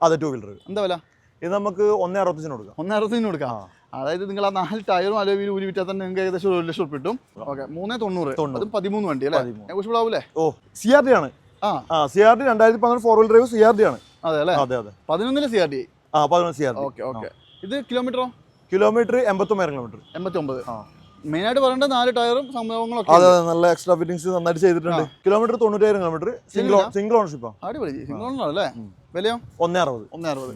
അതെ two wheeler എന്താ വില? ഇത് നമുക്ക് ഒന്നേ അറുപത്തഞ്ചിന് കൊടുക്കാം. ഒന്നേ അറുപത്തിന് കൊടുക്കാം. അതായത് നിങ്ങൾ ആ നാല് ടയറും അലോവിയിൽ ഊരി വിറ്റാൽ തന്നെ നിങ്ങൾക്ക് ഏകദേശം ഒരു ലക്ഷം കിട്ടും. ഓക്കെ മൂന്നേ തൊണ്ണൂറ്. തൊണ്ണൂറ്. അതും പതിമൂന്ന് വണ്ടി അല്ലേ? ആവൂലേ? ഓ സി ആർ ഡി ആണ്. ആ. ആ സി ആർ ഡി രണ്ടായിരത്തി പന്ത്രണ്ട് four wheel drive C R D ആണ്. അതെ അല്ലേ? അതെ അതെ. പതിനൊന്നിന് സി ആർ ഡി ആ പതിനൊന്ന് C R D okay okay. ഇത് കിലോമീറ്ററോ കിലോമീറ്റർ എൺപത്തൊമ്പതിനായിരം കിലോമീറ്റർ എൺപത്തി ഒമ്പത് ആ. മെയിനായിട്ട് പറയേണ്ടത് നാല് ടയറും സംഭവങ്ങളൊക്കെ അതെ അതെ നല്ല എക്സ്ട്രാ ഫിറ്റിംഗ്സ് നന്നായിട്ട് ചെയ്തിട്ടുണ്ട്. കിലോമീറ്റർ തൊണ്ണൂറ്റായിരം കിലോമീറ്റർ സിംഗിൾ? സിംഗിൾ ഓണർഷിപ്പാണ് അടിപൊളി. സിംഗിൾ ഓണർ അല്ലേ വിലയോ? ഒന്നേ അറുപത്. ഒന്നേ അറുപത്.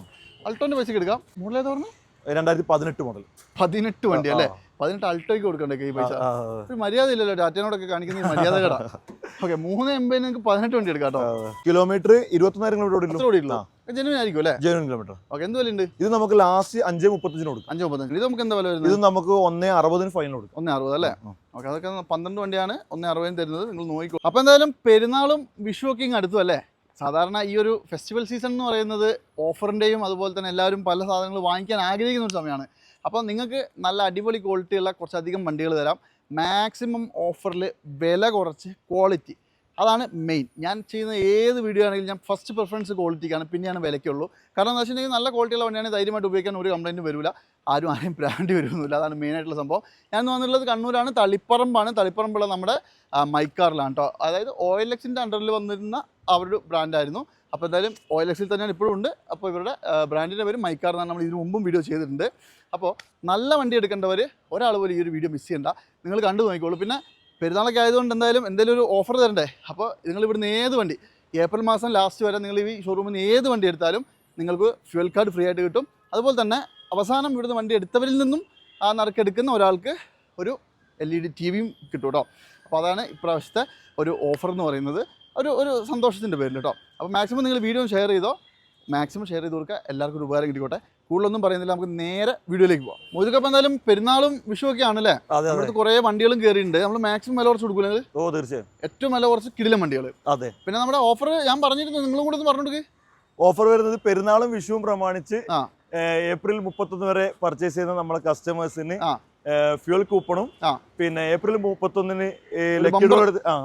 അൾട്ടോന്റെ പൈസ എടുക്കാം. മോഡലേത് പറഞ്ഞു? രണ്ടായിരത്തി പതിനെട്ട് മോഡൽ. പതിനെട്ട് വണ്ടി അല്ലേ? പതിനെട്ട് അൾട്ടോയ്ക്ക് കൊടുക്കണ്ടേ ഈ പൈസ? ഒരു മര്യാദ ഇല്ലല്ലോ ടാറ്റനോടൊക്കെ കാണിക്കുന്ന മര്യാദ കട. ഓക്കെ മൂന്ന് എൺപതിന് നിങ്ങൾക്ക് പതിനെട്ട് വണ്ടി എടുക്കാം കേട്ടോ. കിലോമീറ്റർ ഇരുപത്തിനായിരം കിലോമീറ്റർ ഓടി ഓടിയുള്ളൂ ജെനുവിൻ ആയിരിക്കും അല്ലേ? ജനുവൻ കിലോമീറ്റർ ഓക്കെ എന്ത് വിലയുണ്ട്? ഇത് നമുക്ക് ലാസ്റ്റ് അഞ്ച് മുപ്പത്തഞ്ചിന് കൊടുക്കാം. അഞ്ച് മുപ്പത്തഞ്ച് ഇത് നമുക്ക് എന്താ വില വരുന്നത്? ഇത് നമുക്ക് ഒന്നേ അറുപതിന് ഫൈനൽ കൊടുക്കാം. ഒന്ന് അറുപത് അല്ലേ? ഓക്കെ അതൊക്കെ പന്ത്രണ്ട് വണ്ടിയാണ്. ഒന്നേ അറുപതിന് തരുന്നത്. നിങ്ങൾ നോക്കിക്കോ. അപ്പോൾ എന്തായാലും പെരുന്നാളും വിഷു ഒക്കെ ഇങ്ങ് അടുത്തു അല്ലേ? സാധാരണ ഈ ഒരു ഫെസ്റ്റിവൽ സീസൺ എന്ന് പറയുന്നത് ഓഫറിന്റെയും അതുപോലെ തന്നെ എല്ലാവരും പല സാധനങ്ങൾ വാങ്ങിക്കാൻ ആഗ്രഹിക്കുന്ന ഒരു സമയമാണ്. അപ്പോൾ നിങ്ങൾക്ക് നല്ല അടിപൊളി ക്വാളിറ്റിയുള്ള കുറച്ചധികം വണ്ടികൾ തരാം. മാക്സിമം ഓഫറിൽ വില കുറച്ച് ക്വാളിറ്റി അതാണ് മെയിൻ ഞാൻ ചെയ്യുന്ന ഏത് വീഡിയോ ആണെങ്കിലും ഞാൻ ഫസ്റ്റ് പ്രിഫറൻസ് ക്വാളിറ്റിക്കാണ് പിന്നെയാണ് വിലയ്ക്കുള്ളൂ കാരണം എന്താ വെച്ചിട്ടുണ്ടെങ്കിൽ നല്ല ക്വാളിറ്റിയുള്ള വണ്ടിയാണ് ധൈര്യമായിട്ട് ഉപയോഗിക്കാൻ ഒരു കംപ്ലൈന്റും വരില്ല ആരും ആരെയും ബ്രാൻഡ് വരുന്നില്ല അതാണ് മെയിനായിട്ടുള്ള സംഭവം. ഞാൻ വന്നിട്ടുള്ളത് കണ്ണൂരാണ്. തളിപ്പറമ്പാണ്. തളിപ്പറമ്പുള്ള നമ്മുടെ മൈക്കാറിലാണ് കേട്ടോ അതായത് ഒ എക്സിന്റെ അണ്ടറിൽ വന്നിരുന്ന അവരുടെ ബ്രാൻഡായിരുന്നു അപ്പോൾ എന്തായാലും ഒ എക്സിൽ തന്നെയാണ് ഇപ്പോഴും ഉണ്ട്. അപ്പോൾ ഇവരുടെ ബ്രാൻഡിന്റെ പേര് മൈക്കാർ എന്നാണ്. നമ്മൾ ഇതിനു മുമ്പും വീഡിയോ ചെയ്തിട്ടുണ്ട്. അപ്പോൾ നല്ല വണ്ടി എടുക്കേണ്ടവർ ഒരാൾ പോലും ഈ ഒരു വീഡിയോ മിസ് ചെയ്യണ്ട. നിങ്ങൾ കണ്ടു നോക്കിക്കോളൂ. പിന്നെ പെരുന്നാളൊക്കെ ആയതുകൊണ്ട് എന്തായാലും എന്തെങ്കിലും ഒരു ഓഫർ തരണ്ടേ? അപ്പോൾ നിങ്ങൾ ഇവിടുന്ന് ഏത് വണ്ടി? ഏപ്രിൽ മാസം ലാസ്റ്റ് വരെ നിങ്ങൾ ഈ ഷോറൂമിൽ നിന്ന് ഏത് വണ്ടി എടുത്താലും നിങ്ങൾക്ക് ഫ്യൂൽ കാർഡ് ഫ്രീ ആയിട്ട് കിട്ടും. അതുപോലെ തന്നെ അവസാനം ഇവിടുന്ന് വണ്ടി എടുത്തവരിൽ നിന്നും ആ നറുക്കെടുക്കുന്ന ഒരാൾക്ക് ഒരു എൽ ഇ ഡി ടി വിയും കിട്ടും കേട്ടോ അപ്പോൾ അതാണ് ഇപ്രാവശ്യത്തെ ഒരു ഓഫർ എന്ന് പറയുന്നത്. ഒരു ഒരു സന്തോഷത്തിന്റെ പേരിൽ കേട്ടോ അപ്പോൾ മാക്സിമം നിങ്ങൾ വീഡിയോ ഷെയർ ചെയ്തോ. മാക്സിമം ഷെയർ ചെയ്ത് കൊടുക്കുക. എല്ലാവർക്കും ഒരു ഉപകാരം കിട്ടിക്കോട്ടെ. കൂടുതലൊന്നും പറയുന്നില്ല. നമുക്ക് നേരെ വീഡിയോയിലേക്ക് പോകാം മോദിക്കപ്പം എന്തായാലും പെരുന്നാളും വിഷു ഒക്കെ ആണല്ലേ അതെ. അതെ നമ്മുടെ കുറേ വണ്ടികളും കയറിയിട്ടുണ്ട്. നമ്മൾ മാക്സിമം വില കുറച്ച് കൊടുക്കില്ല ഓ തീർച്ചയായും. ഏറ്റവും വില കുറച്ച് കിടിലം വണ്ടികൾ അതെ. പിന്നെ നമ്മുടെ ഓഫർ ഞാൻ പറഞ്ഞിരുന്നു. നിങ്ങളും കൂടെ ഒന്ന് കൊടുക്ക് ഓഫർ വരുന്നത് പെരുന്നാളും വിഷുവും പ്രമാണിച്ച് ഏപ്രിൽ മുപ്പത്തൊന്ന് വരെ പർച്ചേസ് ചെയ്യുന്ന നമ്മളെ കസ്റ്റമേഴ്സിന്. ഫ്യൂൽ കൂപ്പണും പിന്നെ ഏപ്രിൽ മുപ്പത്തൊന്നിന് ലക്കിഡോ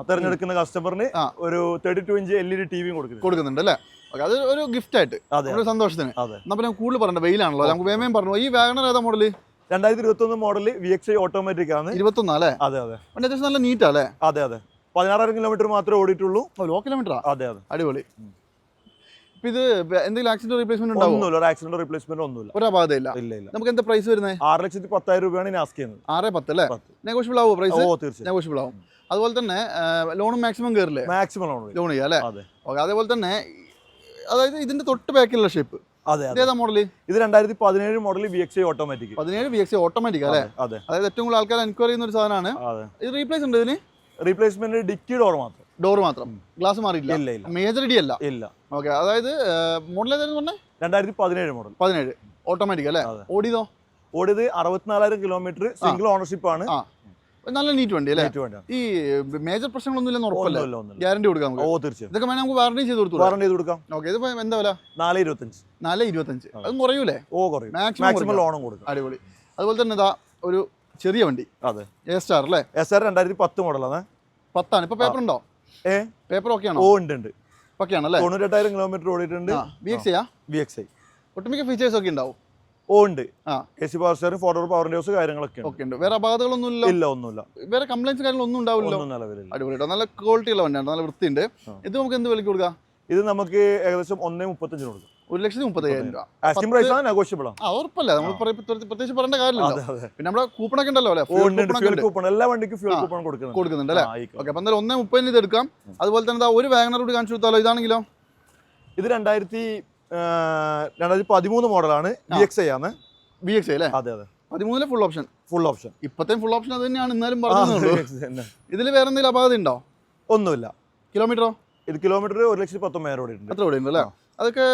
തെരഞ്ഞെടുക്കുന്ന കസ്റ്റമറിന് ഒരു thirty two inch L E D T വിയും കൊടുക്കുന്നുണ്ട് അല്ലേ? അത് ഒരു ഗിഫ്റ്റ് ആയിട്ട്. ഒരു സന്തോഷത്തിന്. അതെ. എന്നാൽ പിന്നെ കൂടുതൽ പറയണ്ട വെയിലാണല്ലോ. നമുക്ക് വേമയും പറഞ്ഞു. ഈ വാഗണർ ഏതാ മോഡൽ രണ്ടായിരത്തി ഇരുപത്തി ഒന്ന് model V X I automatic ആണ്. ഇരുപത്തൊന്നാ അല്ലേ? അതെ അതെ. വണ്ടി അത്യാവശ്യം നല്ല നീറ്റാ അല്ലേ? അതെ അതെ. പതിനാറായിരം കിലോമീറ്റർ മാത്രമേ ഓടിയിട്ടുള്ളൂ. ലോ കിലോമീറ്ററാ അതെ അതെ. അടിപൊളി. ഇത് എന്തെങ്കിലും ആക്സിഡന്റ് റീപ്ലേസ്മെന്റ് ഒന്നുമില്ല ഒരു ആക്സിഡന്റ് റിപ്ലേസ്മെന്റ് ഒന്നുമില്ല. ഒരു അപാകതയില്ല ഇല്ല ഇല്ല. നമുക്ക് എന്താ പ്രൈസ് വരുന്നത് ആറ് ലക്ഷത്തി പത്തായിരം രൂപയാണ് ഞാൻ ആസ്ക് ചെയ്യുന്നത്. ആറ് പത്ത് അല്ലേ. നെഗോഷ്യബിൾ ആവുമോ പ്രൈസ് ഓ തീർച്ചയായും. നെഗോഷ്യബിൾ ആവും. അതുപോലെ തന്നെ ലോണും മാക്സിമം കയറില്ലേ മാക്സിമം ലോൺ ലോൺ ചെയ്യാം അല്ലേ? അതെ. ഓക്കെ അതേപോലെ തന്നെ അതായത് ഇതിന്റെ തൊട്ട് ബാക്കിലുള്ള ഷേപ്പ് അതെ മോഡൽ ഇത് രണ്ടായിരത്തി പതിനേഴ് മോഡൽ വി എക്സ് ഓട്ടോമാറ്റിക് പതിനേഴ് വി എക്സ് ഓട്ടോമാറ്റിക് അല്ലേ? അതെ അതായത് ഏറ്റവും കൂടുതൽ ആൾക്കാർ എൻക്വയറി ചെയ്യുന്ന ഒരു സാധനമാണ്. ഇത് റീപ്ലേസ് ഉണ്ട് ഇതിന്? റീപ്ലേസ്മെന്റ് ഡിക്കി ഡോർ മാത്രം. ഡോർ മാത്രം. ഗ്ലാസ് മാറിയില്ല ഇല്ല ഇല്ല. മേജർ ഡി അല്ല. ഇല്ല. ഓക്കെ അതായത് മോഡൽ ഏതായിരുന്നു പറഞ്ഞേ? രണ്ടായിരത്തി പതിനേഴ് മോഡൽ പതിനേഴ്. ഓട്ടോമാറ്റിക് അല്ലേ. ഓടിയതോ? ഓടിയത് അറുപത്തിനാലായിരം കിലോമീറ്റർ സിംഗിൾ ഓണർഷിപ്പ് ആണ്. നല്ല നീറ്റ് വണ്ടി അല്ലേ. ഈ മേജർ പ്രശ്നങ്ങളൊന്നും ഇല്ലെന്ന് ഉറപ്പല്ലേ? ഗ്യാരണ്ടി കൊടുക്കാം ഓ തീർച്ചയായും. ഇതൊക്കെ വേണേ നമുക്ക് വാറണ്ടി ചെയ്ത് കൊടുത്തു വാറണ്ടി ചെയ്ത് കൊടുക്കാം. ഓക്കെ ഇതിപ്പോ എന്താ വില? നാല് ഇരുപത്തഞ്ച്. നാല് ഇരുപത്തഞ്ച്. അത് കുറയൂലേ? ഓ കുറയും. മാക്സിമം ലോണും കൊടുക്കും. അടിപൊളി. അതുപോലെ തന്നെ ഇതാ ഒരു ചെറിയ വണ്ടി. അതെ. എ സ്റ്റാർ അല്ലേ? എസ് ആർ രണ്ടായിരത്തി പത്ത് മോഡലാണ്. പത്താണ്. ഇപ്പൊ പേപ്പർ ഉണ്ടോ? ഏ? പേപ്പർ ഓക്കെ ആണോ? ഓ ഉണ്ട് ഉണ്ട്. ഓക്കെ ആണല്ലേ? തൊണ്ണൂറ്റെട്ടായിരം കിലോമീറ്റർ ഓടിയിട്ടുണ്ട്. ബി എക്സ് ചെയ്യാ വി എക്സ് ഐ ഒട്ടുമിക്ക ഫീച്ചേഴ്സ് ഒക്കെ ഉണ്ടാവും. ഓ ഉണ്ട്. A C power steering four door power house കാര്യങ്ങളൊക്കെ ഉണ്ട്. ഓക്കെ ഉണ്ട്. വേറെ അപകടങ്ങളൊന്നും ഇല്ല ഇല്ല ഒന്നുമില്ല. വേറെ കംപ്ലൈൻസ് കാര്യങ്ങളൊന്നും ഉണ്ടാവില്ലല്ലോ ഒന്നും നിലവിലില്ല. അടിപൊളി നല്ല ക്വാളിറ്റി ഉള്ള വണ്ടിയാണ്. നല്ല വൃത്തിയുണ്ട്. ഇത് നമുക്ക് എന്ത് വിലക്ക് കൊടുക്കാം? ഇത് നമുക്ക് ഏകദേശം ഒന്നേ മുപ്പത്തഞ്ചിന് കൊടുക്കും. ഒരു ലക്ഷത്തി മുപ്പത്തയ്യായിരം രൂപ. ആണ് നെഗോഷ്യബിൾ ആണ്. ഉറപ്പല്ലേ? നമ്മൾ പ്രത്യേകിച്ച് പറയേണ്ട കാര്യമില്ല പിന്നെ നമ്മുടെ അല്ലേ? Fuel ഒക്കെ ഉണ്ടല്ലോ ഉണ്ട്. കൂപ്പൺ എല്ലാ വണ്ടിക്കും ഫ്യൂൾ കൂപ്പൺ കൊടുക്കുന്നുണ്ട്. കൊടുക്കുന്നുണ്ട് അല്ലേ. ഓക്കെ അപ്പം എന്തായാലും ഒന്നേ മുപ്പതിന് ഇത് എടുക്കാം. അതുപോലെ തന്നെ ഒരു വാഗണർ കൂടി കാണിച്ചു കൊടുത്താലോ? ഇതാണെങ്കിലോ? ഇത് രണ്ടായിരത്തി രണ്ടായിരത്തി പതിമൂന്ന് മോഡലാണ് വി എക്സ് ഐ ആണ്. വി എക്സ് ഐ അല്ലേ? അതെ അതെ. പതിമൂന്നിലെ ഫുൾ ഓപ്ഷൻ ഫുൾ ഓപ്ഷൻ ഇപ്പത്തേം ഫുൾ ഓപ്ഷൻ അത് തന്നെയാണ് എന്നാലും പറഞ്ഞത് ഇതിൽ വേറെ എന്തെങ്കിലും അപാകത ഉണ്ടോ? ഒന്നുമില്ല. കിലോമീറ്ററോ? ഇത് കിലോമീറ്റർ ഒരു ലക്ഷത്തി പത്തൊമ്പതിനായിരം ഓടിയിട്ടുണ്ട്. അത്ര കൂടെ ഉണ്ടല്ലേ അതൊക്കെ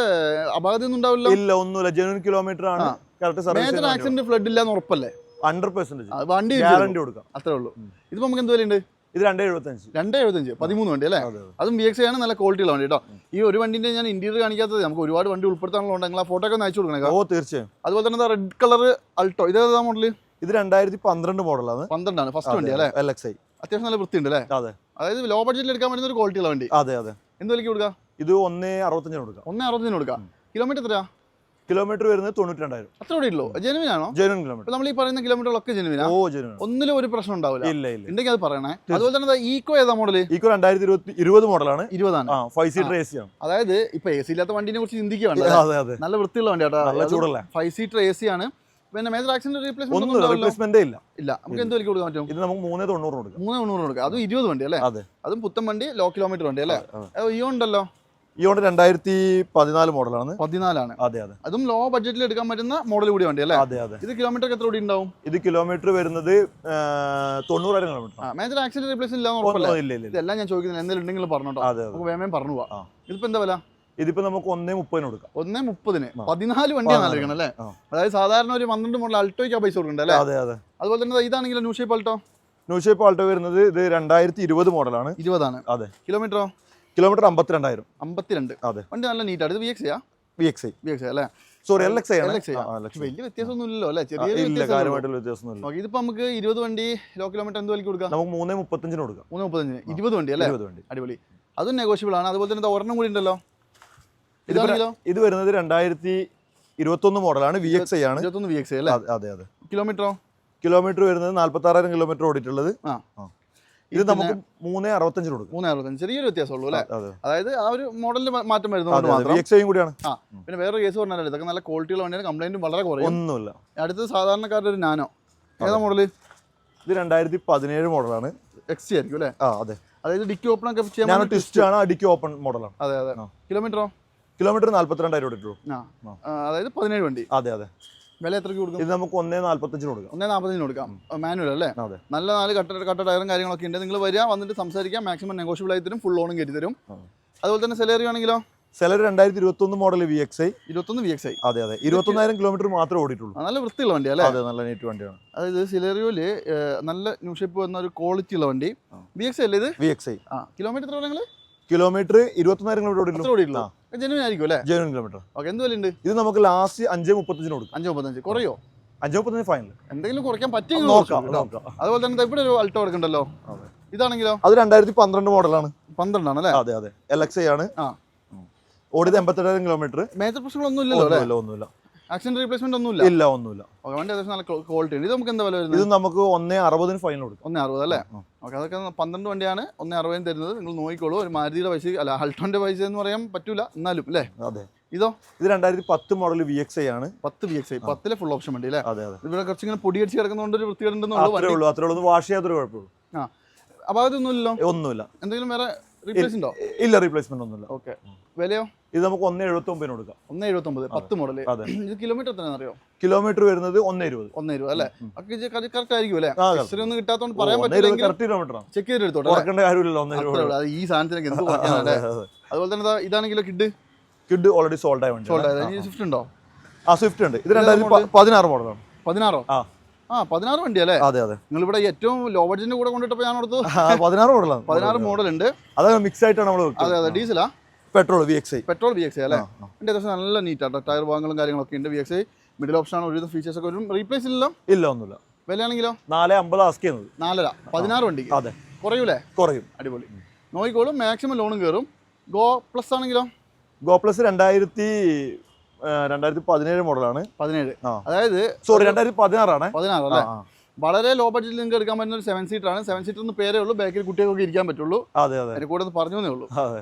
അപാകത ഒന്നും ഉണ്ടാവില്ല? ഇല്ല ഒന്നുമില്ല. ജെനുവൻ കിലോമീറ്റർ ആണ്. ആക്സിഡന്റ് ഫ്ലഡ് ഇല്ലാന്ന് ഉറപ്പല്ലേ? ഹൺഡ്രഡ് പെർസെന്റേജ് ആ, വണ്ടി ഗ്യാരണ്ടി കൊടുക്കാം. അത്രേ ഉള്ളൂ. ഇതിപ്പോ നമുക്ക് എന്ത് വിലയുണ്ട്? ഇത് രണ്ടേ എഴുപത്തഞ്ച് രണ്ട് എഴുപത്തഞ്ച് പതിമൂന്ന് വണ്ടി അല്ലേ? അതെ ബി എക്സ് ആണ് നല്ല ക്വാളിറ്റിയുള്ള വണ്ടി കേട്ടോ. ഈ ഒരു വണ്ടിന്റെ ഞാൻ ഇന്റീരിയർ കാണിക്കാത്തത് നമുക്ക് ഒരുപാട് വണ്ടി ഉൾപ്പെടുത്താനുള്ള ഉണ്ടെങ്കിൽ ആ ഫോട്ടോ ഒക്കെ അയച്ചു കൊടുക്കണേ ഓ തീർച്ചയായും. അതുപോലെ തന്നെ റെഡ് കളർ അൾട്ടോ ഇത് ഏതാ മോഡൽ ഇത് രണ്ടായിരത്തി പന്ത്രണ്ട് മോഡലാണ് പന്ത്രണ്ടാണ് ഫസ്റ്റ് വണ്ടി അല്ലേ? എൽ എക്സ് ഐ അത്യാവശ്യം നല്ല വൃത്തിയുണ്ട് അല്ലേ? അതെ. അതായത് ലോ ബഡ്ജറ്റിൽ എടുക്കാൻ പറ്റുന്ന ഒരു ക്വാളിറ്റിയുള്ള വണ്ടി. അതെ അതെ. എന്ത് വിലക്ക് കൊടുക്കാം? ഇത് ഒന്നേ അറുപത്തഞ്ചിന് കൊടുക്കാം. ഒന്നേ അറുപത്തഞ്ചിന് കൊടുക്കാം? കിലോമീറ്റർ എത്രയാ? കിലോമീറ്റർ വരുന്നത് തൊണ്ണൂറ്റിരണ്ടായിരം. അത്ര ഉള്ളൂ. ജെനുവിൻ ആണോ? ജനുവൻ കിലോമീറ്റർ നമ്മൾ ഈ പറയുന്ന കിലോമീറ്ററൊക്കെ ഓ ജനുവൻ ഒന്നിലും ഒരു പ്രശ്നം ഉണ്ടാവില്ല. ഇല്ല ഇല്ല ഉണ്ടെങ്കിൽ അത് പറയണേ. അതുപോലെ തന്നെ ഈക്കോ ഏതാ മോഡൽ ഈക്കോ രണ്ടായിരത്തി ഇരുപത്തി ഇരുപത് മോഡലാണ് ഇരുപതാണ്. ഫൈവ് സീറ്റർ എ സി ആണ്. അതായത് ഇപ്പൊ എ സി ഇല്ലാത്ത വണ്ടിനെ കുറിച്ച് ചിന്തിക്കുകയാണ് നല്ല വൃത്തിയുള്ള വണ്ടി നല്ല ചൂടല്ല ഫൈവ് സീറ്റർ എ സി ആണ്. പിന്നെ മേജർ ആക്സിഡന്റ് റീപ്ലേസ്മെന്റ് ഇല്ല. ഇല്ല. നമുക്ക് എന്ത് വിലക്ക് കൊടുക്കാൻ പറ്റും? ഇത് നമുക്ക് മൂന്നേ തൊണ്ണൂറ് കൊടുക്കാം. മൂന്ന് തൊണ്ണൂറ് കൊടുക്കാം. അതും ഇരുപത് വണ്ടി അല്ലേ? അതെ. പുത്തൻ വണ്ടി ലോ കിലോമീറ്റർ വണ്ടി അല്ലേ? ഇയോ ഉണ്ടല്ലോ. ഈ ഓണ്ട് രണ്ടായിരത്തി പതിനാല് മോഡലാണ് പതിനാലാണ്. അതെ അതെ. അതും ലോ ബഡ്ജറ്റിൽ എടുക്കാൻ പറ്റുന്ന മോഡൽ കൂടി വണ്ടി അല്ലേ? അതെ അതെ. ഇത് കിലോമീറ്റർ എത്ര കൂടി ഉണ്ടാവും? ഇത് കിലോമീറ്റർ വരുന്നത് തൊണ്ണൂറായിരം കിലോമീറ്റർ മേജർ ആക്സിഡന്റ് റീപ്ലേസ് ഇല്ല ഇതെല്ലാം ഞാൻ ചോദിക്കുന്നത് എന്തെങ്കിലും ഉണ്ടെങ്കിൽ പറഞ്ഞോട്ടോ. അതെ അതെ. നമുക്ക് വേമേം പറഞ്ഞു പോവാ. ഇതിപ്പോ എന്താ വില? ഇതിപ്പോ നമുക്ക് ഒന്നേ മുപ്പതിന് കൊടുക്കാം. ഒന്നേ മുപ്പതിന്. പതിനാല് വണ്ടിയാണ്. ആലോചിക്കണം അല്ലേ അതായത് സാധാരണ ഒരു പന്ത്രണ്ട് മോഡൽ അൾട്ടോയ്ക്ക് പൈസ കൊടുക്കണ്ടേ അല്ലേ? അതെ അതെ. അതുപോലെ തന്നെ ഇതാണെങ്കിലും new shape Alto new shape Alto വരുന്നത് ഇത് രണ്ടായിരത്തി ഇരുപത് മോഡലാണ് ഇരുപതാണ്. അതെ. കിലോമീറ്ററോ കിലോമീറ്റർ അമ്പത്തിരണ്ടായിരം. അമ്പത്തിരണ്ട്. അതെ. വണ്ടി നല്ല നീറ്റാണ് ഇത് വി എക്സ് ആ? V X I V X അല്ലേ? സോറി എൽ എക്സ് വലിയ വ്യത്യാസമൊന്നുമില്ലല്ലോ അല്ലേ? ചെറിയ ഇല്ല കാര്യമായിട്ടുള്ള വ്യത്യാസമൊന്നുമില്ല. ഇതിപ്പോ നമുക്ക് ഇരുപത് വണ്ടി ലോ കിലോമീറ്റർ എന്ത് വിലക്ക് കൊടുക്കാം? നമുക്ക് മൂന്നേ മുപ്പത്തഞ്ചിന് കൊടുക്കാം. മൂന്ന് മുപ്പത്തഞ്ചിന്. ഇരുപത് വണ്ടി അല്ലേ? ഇരുപത് വണ്ടി. അടിപൊളി. അതും നെഗോഷ്യബിൾ ആണ്. അതുപോലെ തന്നെ ഒരെണ്ണം കൂടി ഉണ്ടല്ലോ. ഇത് വരുന്നത് രണ്ടായിരത്തി ഇരുപത്തൊന്ന് മോഡലാണ്. വി എക്സ് ഐ ആണ്. ഇരുപത്തൊന്ന് വി എക്സ് ഐ അല്ലേ? അതെ അതെ കിലോമീറ്ററോ കിലോമീറ്റർ വരുന്നത് നാല്പത്തി ആറായിരം കിലോമീറ്റർ ഓടിയിട്ടുള്ളത് ആ. ഇത് നമുക്ക് മൂന്നേ അറുപത്തഞ്ചിന് കൊടുക്കും. മൂന്ന് അറുപത്തഞ്ച്. ചെറിയൊരു വ്യത്യാസമുള്ളൂ അല്ലേ? അതായത് ആ ഒരു മോഡലിൽ മാറ്റം വരുന്നത് മാത്രം. കൂടിയാണ്. ആ പിന്നെ വേറൊരു കേസ് പറഞ്ഞാൽ ഇതൊക്കെ നല്ല ക്വാളിറ്റിയുള്ള വണ്ടിയാണ്. കംപ്ലൈന്റും വളരെ കുറയും. ഒന്നുമില്ല. അടുത്തത് സാധാരണക്കാരുടെ ഒരു നാനോ ഏതാ മോഡൽ ഇത് രണ്ടായിരത്തി പതിനേഴ് മോഡലാണ് എക്സ് ആയിരിക്കും അല്ലേ? ആ അതെ. അതായത് ഡിക്കി ഓപ്പൺ ഒക്കെ ചെയ്യാൻ ട്വിസ്റ്റ് ആണ് ഡിക്കി ഓപ്പൺ മോഡലാണ് അതെ അതെ. കിലോമീറ്ററോ കിലോമീറ്റർ നാല്പത്തിരണ്ടായിരം ആ, അതായത് പതിനേഴ് വണ്ടി. അതെ അതെ. വില എത്രയ്ക്ക് കൊടുക്കും? ഇത് നമുക്ക് ഒന്നേ നാല്പത്തഞ്ചിന് കൊടുക്കാം. ഒന്നേ നാൽപ്പതിന് കൊടുക്കാം. മാനുവൽ അല്ലേ? അതെ. നല്ല നാല് കട്ട കട്ട ടയറും കാര്യങ്ങളൊക്കെ ഉണ്ട്. നിങ്ങൾ വരിക വന്നിട്ട് സംസാരിക്കാം. മാക്സിമം നെഗോഷ്യബിൾ ആയി തരും ഫുൾ ലോണും കയറ്റി തരും. അതുപോലെ തന്നെ സെലറി ആണെങ്കിലോ സെലർ രണ്ടായിരത്തി ഇരുപത്തൊന്ന് മോഡൽ വി എക്സ് ഐ ഇരുപത്തൊന്ന് വി എക്സ് ഐ അതെ അതെ. ഇരുപത്തൊന്നായിരം കിലോമീറ്റർ മാത്രമേ ഓടിയിട്ടുള്ളൂ. നല്ല വൃത്തിയുള്ള വണ്ടി അല്ലേ? അതെ നല്ല നീറ്റ് വണ്ടിയാണ്. അതായത് സെലറിയോൽ നല്ല ന്യൂ ഷേപ്പ് വന്ന ഒരു ക്വാളിറ്റി ഉള്ള വണ്ടി. വി എക്സ് അല്ലേ ഇത്? വി എക്സ് ഐ ആ കിലോമീറ്റർ എത്ര നിങ്ങൾ കിലോമീറ്റർ ഇരുപത്തൊന്നായിരം കിലോമീറ്റർ എത്ര ഓടിയിട്ടുള്ളൂ ഓടിയിട്ടുള്ളൂ ജെനുവിൻ ആയിരിക്കും അല്ലേ? ജനുവൻ കിലോമീറ്റർ ഓക്കെ എന്ത് വിലയുണ്ട്? ഇത് നമുക്ക് ലാസ്റ്റ് അഞ്ച് മുപ്പത്തഞ്ചിന് കൊടുക്കാം. അഞ്ച് മുപ്പത്തഞ്ച്. കുറയോ? അഞ്ചേ മുപ്പത്തഞ്ച് ഫൈനൽ എന്തെങ്കിലും കുറയ്ക്കാൻ പറ്റിയെങ്കിൽ നോക്കാം അതുപോലെ തന്നെ ഇവിടെ ഒരു അൾട്ടോ എടുക്കണ്ടല്ലോ? ഇതാണെങ്കിലോ? അത് രണ്ടായിരത്തി പന്ത്രണ്ട് മോഡലാണ്. പന്ത്രണ്ടാണ് അല്ലേ? അതെ അതെ. എൽ എക്സ് ആണ്. ഓടിയത് എൺപത്തെട്ടായിരം കിലോമീറ്റർ മേജർ പ്രശ്നങ്ങളൊന്നും ഇല്ലല്ലോ ഒന്നുമില്ല. ആക്സിഡന്റ് റീപ്ലേസ്മെന്റ് ഒന്നുമില്ല. ഇല്ല ഒന്നുമില്ല. ഓക്കെ വണ്ടി അത്യാവശ്യം നല്ല ക്വാളിറ്റി ഉണ്ട്. ഇത് നമുക്ക് എന്താ വില വരുന്നത്? ഇത് നമുക്ക് ഒന്നേ അറുപതിന് ഫൈനൽ കൊടുക്കും. ഒന്നേ അറുപത് അല്ലേ? ഓക്കെ അതൊക്കെ പന്ത്രണ്ട് വണ്ടിയാണ് ഒന്നേ അറുപതിന് തരുന്നത്. നിങ്ങൾ നോക്കിക്കോളൂ. ഒരു മാരുതിയുടെ പൈസ അല്ല അൾട്ടോന്റെ പൈസ എന്ന് പറയാൻ പറ്റൂല. എന്നാലും അല്ലേ? അതെ. ഇതോ? ഇത് രണ്ടായിരത്തി പത്ത് മോഡൽ വി എക്സ് ഐ ആണ്. പത്ത് വി എക്സ് ഐ പത്തിലെ ഫുൾ ഓപ്ഷൻ വണ്ടി അല്ലേ? അതെ അതെ. ഇവിടെ കുറച്ച് ഇങ്ങനെ പൊടിയടിച്ച് കിടക്കുന്നതുകൊണ്ട് ഒരു വൃത്തികേടുണ്ടെന്നുള്ളൂ അത്രേ ഉള്ളൂ അത്രേ ഉള്ളൂ. വാഷ് ചെയ്യാത്തൊരു കുഴപ്പമുള്ളൂ. ആ. അപാകത്തൊന്നുമില്ലല്ലോ ഒന്നുമില്ല. എന്തെങ്കിലും വേറെ ഇല്ല റീപ്ലേസ്മെന്റ് ഒന്നുമില്ല. ഓക്കെ വിലയോ? ഇത് നമുക്ക് ഒന്ന് എഴുപത്തി ഒമ്പതിന് കൊടുക്കാം. ഒന്ന് എഴുപത്തൊമ്പത് പത്ത് മോഡൽ ഇത് കിലോമീറ്റർ എത്രയാണെന്ന് അറിയോ കിലോമീറ്റർ വരുന്നത് ഒന്ന് ഇരുപത് ഒന്ന് ഇരുപത് അല്ലേ? കറക്റ്റ് ആയിരിക്കും അല്ലേ? ഹിസ്റ്ററി ഒന്നും കിട്ടാത്തതുകൊണ്ട് പറയാൻ പറ്റില്ല ചെക്ക് ചെയ്ത് എടുത്തോട്ടെ? കാര്യമില്ലല്ലോ ഒന്ന് ഈ സാധനത്തിനൊക്കെ എന്ത് കുറയ്ക്കാനല്ലേ അതുപോലെ തന്നെ ഇതാണെങ്കിലോ കിഡ്? കിഡ് ഓൾറെഡി സോൾഡ് ആയി സോൾഡ് ഈ സ്വിഫ്റ്റ് ഉണ്ടോ? ആ സ്വിഫ്റ്റ് ഉണ്ട്. ഇത് രണ്ടായിരത്തി പതിനാറ് മോഡലാണ് പതിനാറോ? ആ. ആ പതിനാറ് വണ്ടി അല്ലേ അതെ അതെ. നിങ്ങൾ ഇവിടെ ഏറ്റവും ലോ ബഡ്ജറ്റിന്റെ കൂടെ കൊണ്ടിട്ടപ്പോൾ ഞാൻ ഓർത്തു പതിനാറ് മോഡലാണ് പതിനാറ് മോഡൽ ഉണ്ട്. അതാണ് മിക്സ് ആയിട്ടാണ് നമ്മൾ അതെ അതെ. ഡീസലാ petrol V X I petrol V X I അല്ലേ. എന്റെ അത്യാവശ്യം നല്ല നീറ്റാട്ടോ ടയർ ഭാഗങ്ങളും കാര്യങ്ങളൊക്കെ ഉണ്ട് V X I middle option ആണ് ഒരുവിധം ഫീച്ചേഴ്സ് ഒക്കെ. വരും റീപ്ലേസ് ഇല്ലല്ലോ? ഇല്ല ഒന്നുമില്ല. വിലയാണെങ്കിലോ? നാല് അമ്പത് ആസ്ക് ചെയ്യുന്നത്. നാലര. പതിനാറ് വണ്ടി അതെ. കുറയൂലേ? കുറയും. അടിപൊളി. നോക്കിക്കോളും മാക്സിമം ലോണും കയറും ഗോ പ്ലസ് ആണെങ്കിലോ? ഗോ പ്ലസ് രണ്ടായിരത്തി രണ്ടായിരത്തി പതിനേഴ് മോഡലാണ്. പതിനേഴ്. അതായത് സോറി രണ്ടായിരത്തി പതിനാറാണ് പതിനാറ് അല്ലേ? വളരെ ലോ ബഡ്ജറ്റിൽ നിങ്ങൾക്ക് എടുക്കാൻ പറ്റുന്ന ഒരു സെവൻ സീറ്റർ ആണ്. സെവൻ സീറ്റർ എന്ന് പേരേ ഉള്ളൂ. ബാക്കിൽ കുട്ടികൾക്ക് ഇരിക്കാൻ പറ്റുള്ളൂ. അതെ അതെ. കൂടെ ഒന്ന് പറഞ്ഞേ ഉള്ളൂ. അതെ.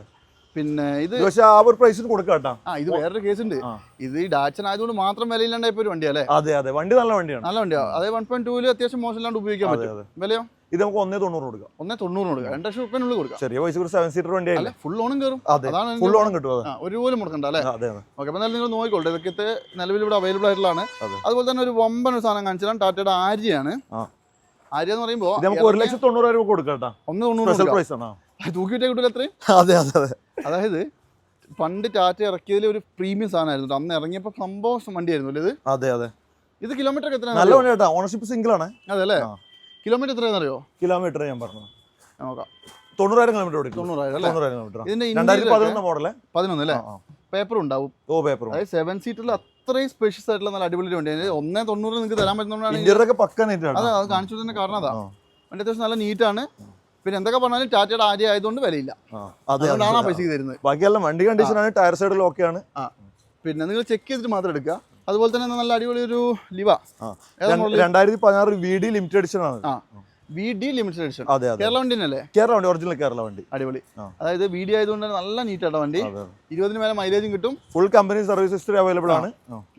പിന്നെ ഇത് പക്ഷേ ആ ഒരു പ്രൈസിന് കൊടുക്കാം ആ ഇത് വേറൊരു കേസ് ഉണ്ട്. ഇത് ഈ ഡാച്ചൻ ആയതുകൊണ്ട് മാത്രം വിലയില്ലാണ്ടായപ്പോ ഒരു വണ്ടിയല്ലേ അതെ അതെ. വണ്ടി നല്ല വണ്ടിയാണ്. നല്ല വണ്ടിയാണ് അതെ വൺ പോയിന്റ് ടൂൽ അത്യാവശ്യം മോശമില്ലാണ്ട് ഉപയോഗിക്കാൻ പറ്റും. വിലയോ? ഇത് നമുക്ക് ഒന്നേ തൊണ്ണൂറ് കൊടുക്കാം. ഒന്നേ തൊണ്ണൂറ് കൊടുക്കാം. രണ്ട് ലക്ഷം റുപ്യനുള്ളിൽ കൊടുക്കാം. ചെറിയ പൈസ ഒരു സെവൻ സീറ്റർ വണ്ടി അല്ലേ ഫുൾ ഓണും കയറും അതെ ഫുൾ ഓണം കിട്ടും ഒരു പോലും മുടക്കണ്ട അല്ലേ? അതെ ഓക്കെ അപ്പോൾ എന്നാലും നിങ്ങൾ നോക്കിക്കോട്ടെ ഇതൊക്കെ നിലവിൽ ഇവിടെ അവൈലബിൾ ആയിട്ടുള്ളതാണ്. അതുപോലെ തന്നെ ഒരു വമ്പൻ ഒരു സാധനം കാണിച്ചാൽ ടാറ്റയുടെ ആര്യയാണ്. ആര്യ എന്ന് പറയുമ്പോൾ നമുക്ക് ഒരു ലക്ഷത്തി തൊണ്ണൂറായിരം രൂപ കൊടുക്കാം കേട്ടോ. ഒന്ന് തൊണ്ണൂറ് പ്രൈസ് ആണ്. തൂക്കിയിട്ടേ കിട്ടില്ല അത്രയും? അതെ അതെ അതെ. അതായത് പണ്ട് ടാറ്റ ഇറക്കിയതിൽ ഒരു പ്രീമിയം സാധനമായിരുന്നു അന്ന് ഇറങ്ങിയപ്പോൾ സംഭവം വണ്ടിയായിരുന്നു അല്ലേ ഇത്? അതെ അതെ. ഇത് കിലോമീറ്റർ എത്ര നല്ല വണ്ടി കേട്ടോ. ഓണർഷിപ്പ് സിംഗിൾ ആണ്. അതെ അല്ലേ. കിലോമീറ്റർ എത്രയാണെന്ന് അറിയോ? കിലോമീറ്റർ ഞാൻ പറഞ്ഞു. നോക്കാം. തൊണ്ണൂറായിരം കിലോമീറ്റർ തൊണ്ണൂറായിരം അല്ലേ? തൊണ്ണൂറായിരം കിലോമീറ്റർ ഇതിന്റെ രണ്ടായിരത്തി ഇന്ത്യയിലൊക്കെ പതിനൊന്ന് മോഡൽ പതിനൊന്ന് അല്ലേ? പേപ്പർ ഉണ്ടാവും. ഓ പേപ്പർ അതായത് സെവൻ സീറ്ററിൽ അത്രയും സ്പെഷ്യസ് ആയിട്ടുള്ള നല്ല അടിപൊളി വണ്ടി. ഒന്നേ തൊണ്ണൂറ് നിങ്ങൾക്ക് തരാൻ പറ്റുന്നതുകൊണ്ടാണ് ഈ- ഒക്കെ പക്ക ആണ്. അത് അത് കാണിച്ചു തന്നെ കാരണം അതാ. ആ. വണ്ടി അത്യാവശ്യം നല്ല നീറ്റാണ് പിന്നെ എന്തൊക്കെ പറഞ്ഞാലും ടാറ്റയുടെ ആര്യ ആയതുകൊണ്ട് വിലയില്ല. അതെ അതുകൊണ്ടാണ് ആ അതെ. പൈസക്ക് തരുന്നത്. ബാക്കിയെല്ലാം വണ്ടി കണ്ടീഷൻ ആണ് ടയർ സൈഡിൽ ഓക്കെ ആണ്. ആ. പിന്നെ നിങ്ങൾ ചെക്ക് ചെയ്തിട്ട് മാത്രം എടുക്കുക. അതുപോലെ തന്നെ നല്ല അടിപൊളി ഒരു ലിവ? രണ്ടായിരത്തി പതിനാറ് വി ഡി ലിമിറ്റഡ് എഡിഷൻ ആണ് വി ഡി ലിമിറ്റഡ് എഡിഷൻ. അതെ കേരള വണ്ടി തന്നെയല്ലേ കേരള വണ്ടി ഒറിജിനൽ കേരള വണ്ടി. അടിപൊളി. അതായത് വി ഡി ആയതുകൊണ്ട് നല്ല നീറ്റ് നീറ്റാട്ടോ വണ്ടി. ഇരുപതിന് മേലെ മൈലേജും കിട്ടും. Full company service history available ആണ്.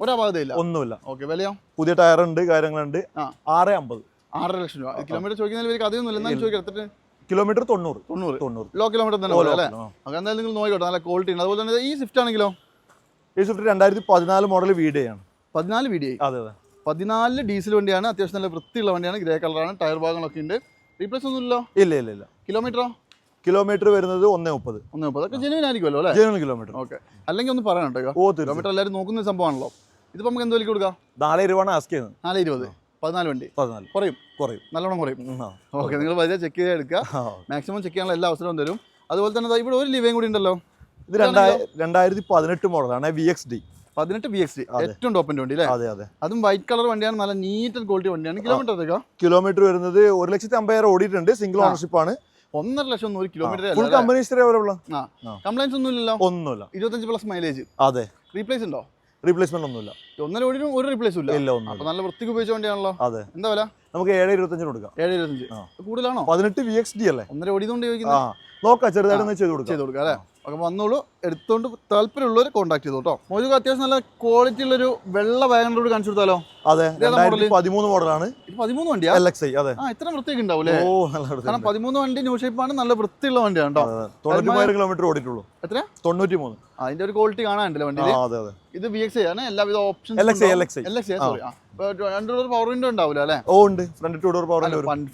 ഒരപാകതയില്ല. ഒന്നുമില്ല. ഓക്കെ വിലയോ? പുതിയ ടയർ ഉണ്ട് കാര്യങ്ങളുണ്ട്. ആറ് അമ്പത്. ആറര ലക്ഷം രൂപ. കിലോമീറ്റർ ചോദിക്കുന്നതിൽ വലിയ കഥയൊന്നുമില്ല. എന്നാലും ചോദിക്കാം കിലോമീറ്റർ തൊണ്ണൂറ്. തൊണ്ണൂറ്. തൊണ്ണൂറ്. ലോ കിലോമീറ്റർ തന്നെ പോലെ അല്ലേ? എന്തായാലും നിങ്ങൾ നോക്കിക്കോട്ടെ. നല്ല ക്വാളിറ്റി ഉണ്ട്. അതുപോലെ തന്നെ ഈ സ്വിഫ്റ്റ് ആണെങ്കിലോ? ഈ സ്വിഫ്റ്റ് രണ്ടായിരത്തി പതിനാല് മോഡൽ വീഡിയോയാണ് ആണ്. പതിനാല് വീഡിയോ അതെ അതെ. പതിനാലിൽ ഡീസൽ വണ്ടിയാണ് അത്യാവശ്യം നല്ല വൃത്തിയുള്ള വണ്ടിയാണ് ഗ്രേ കളറാണ് ടയർ ഭാഗങ്ങളൊക്കെ ഉണ്ട്. റീപ്ലേസ് ഒന്നുമില്ലല്ലോ? ഇല്ല ഇല്ല ഇല്ല. കിലോമീറ്ററോ കിലോമീറ്റർ വരുന്നത് ഒന്നേ മുപ്പത്. ഒന്ന് മുപ്പത്. അതൊക്കെ ജെനുവിൻ ആയിരിക്കുമല്ലോ അല്ലേ? ജനുവിൻ കിലോമീറ്റർ ഓക്കെ അല്ലെങ്കിൽ ഒന്ന് പറയണം കേട്ടോ കിലോമീറ്റർ എല്ലാവരും നോക്കുന്ന സംഭവമാണല്ലോ. ഇതിപ്പോൾ നമുക്ക് എന്ത് വിലക്ക് കൊടുക്കാം? നാല് ഇരുപതാണ് ആസ്ക് ചെയ്യുന്നത്. നാല് ഇരുപത്. പതിനാല് വണ്ടി. പതിനാല്. കുറയും. കുറയും. നല്ലോണം കുറയും. ഓക്കെ നിങ്ങൾ വലിയ ചെക്ക് ചെയ്ത് എടുക്കുക. മാക്സിമം ചെക്ക് ചെയ്യാനുള്ള എല്ലാ അവസരവും തരും. അതുപോലെ തന്നെ ഇവിടെ ഒരു ലിവയും കൂടി ഉണ്ടല്ലോ. ഇത് രണ്ടായിരം രണ്ടായിരത്തി പതിനെട്ട് മോഡലാണ് വി എക്സ് ഡി പതിനെട്ട് ബി എക്സ്. ഏറ്റവും ടോപ്പിന്റെ വണ്ടി അല്ലേ അതെ അതെ. അതും വൈറ്റ് കളർ വണ്ടിയാണ് നല്ല നീറ്റ് ക്വാളിറ്റി വണ്ടിയാണ്. കിലോമീറ്റർ കിലോമീറ്റർ വരുന്നത് ഒരു ലക്ഷത്തി അമ്പതിനായിരം ഓടിയിട്ടുണ്ട്. സിംഗിൾ ഓണർഷിപ്പ് ആണ്. ഒന്നര ലക്ഷം ഒന്നും ഒരു kilometre company history available. Complaints ഒന്നും ഇല്ലല്ലോ ഒന്നുമില്ല. ഇരുപത്തഞ്ച് പ്ലസ് മൈലേജ് അതെ. റീപ്ലേസ് ഉണ്ടോ? റീപ്ലേസ്മെന്റ് ഒന്നുമില്ല. ഒന്നര ഓടിനും ഒരു റീപ്ലേസ് ഇല്ല? ഇല്ല അപ്പൊ നല്ല വൃത്തിക്ക് ഉപയോഗിച്ച വണ്ടിയാണല്ലോ. അതെ. എന്താ വില? നമുക്ക് ഏഴ് ഇരുപത്തഞ്ചിന് കൊടുക്കാം. ഏഴ് ഇരുപത്തഞ്ച്. കൂടുതലാണോ? പതിനെട്ട് വി എക്സ് ഡി അല്ലേ? ഒന്നര ഓടിയതുകൊണ്ട് ചോദിക്കുന്നത്. നോക്കാം ചെറുതായിട്ട് ചെയ്ത് കൊടുക്കാം. ചെയ്ത് കൊടുക്കാം അല്ലേ? ഓക്കെ വന്നോളൂ. എടുത്തുകൊണ്ട് താല്പര്യമുള്ളവർ കോൺടാക്ട് ചെയ്തു കേട്ടോ മോജു അത്യാവശ്യം നല്ല ക്വാളിറ്റി ഉള്ളൊരു വെള്ള വാഗനോട് കാണിച്ചു കൊടുത്താലോ? അതെ? പതിമൂന്ന് മോഡലാണ് പതിമൂന്ന് വണ്ടിയാ? എൽ എക്സ് ഐ അതെ. ആ ഇത്ര വൃത്തിയൊക്കെ ഉണ്ടാവും അല്ലേ ഓ നല്ല കാരണം. പതിമൂന്ന് വണ്ടി ന്യൂ ഷേപ്പാണ് നല്ല വൃത്തിയുള്ള വണ്ടിയാണ് കേട്ടോ. തൊണ്ണൂറ്റി കിലോമീറ്റർ ഓടിയിട്ടുള്ളൂ. എത്ര? തൊണ്ണൂറ്റി മൂന്ന് അതിന്റെ ഒരു ക്വാളിറ്റി കാണാനുണ്ടല്ലോ വണ്ടി അതെ അതെ. ഇത് വി എക്സ് ആണ് എല്ലാവിധ options X I L X L X sorry രണ്ടു പവർ വിൻഡോ ഉണ്ടാവില്ല അല്ലേ? ഓ ഉണ്ട്. ഫ്രണ്ട് ടു ഡോർ പവർ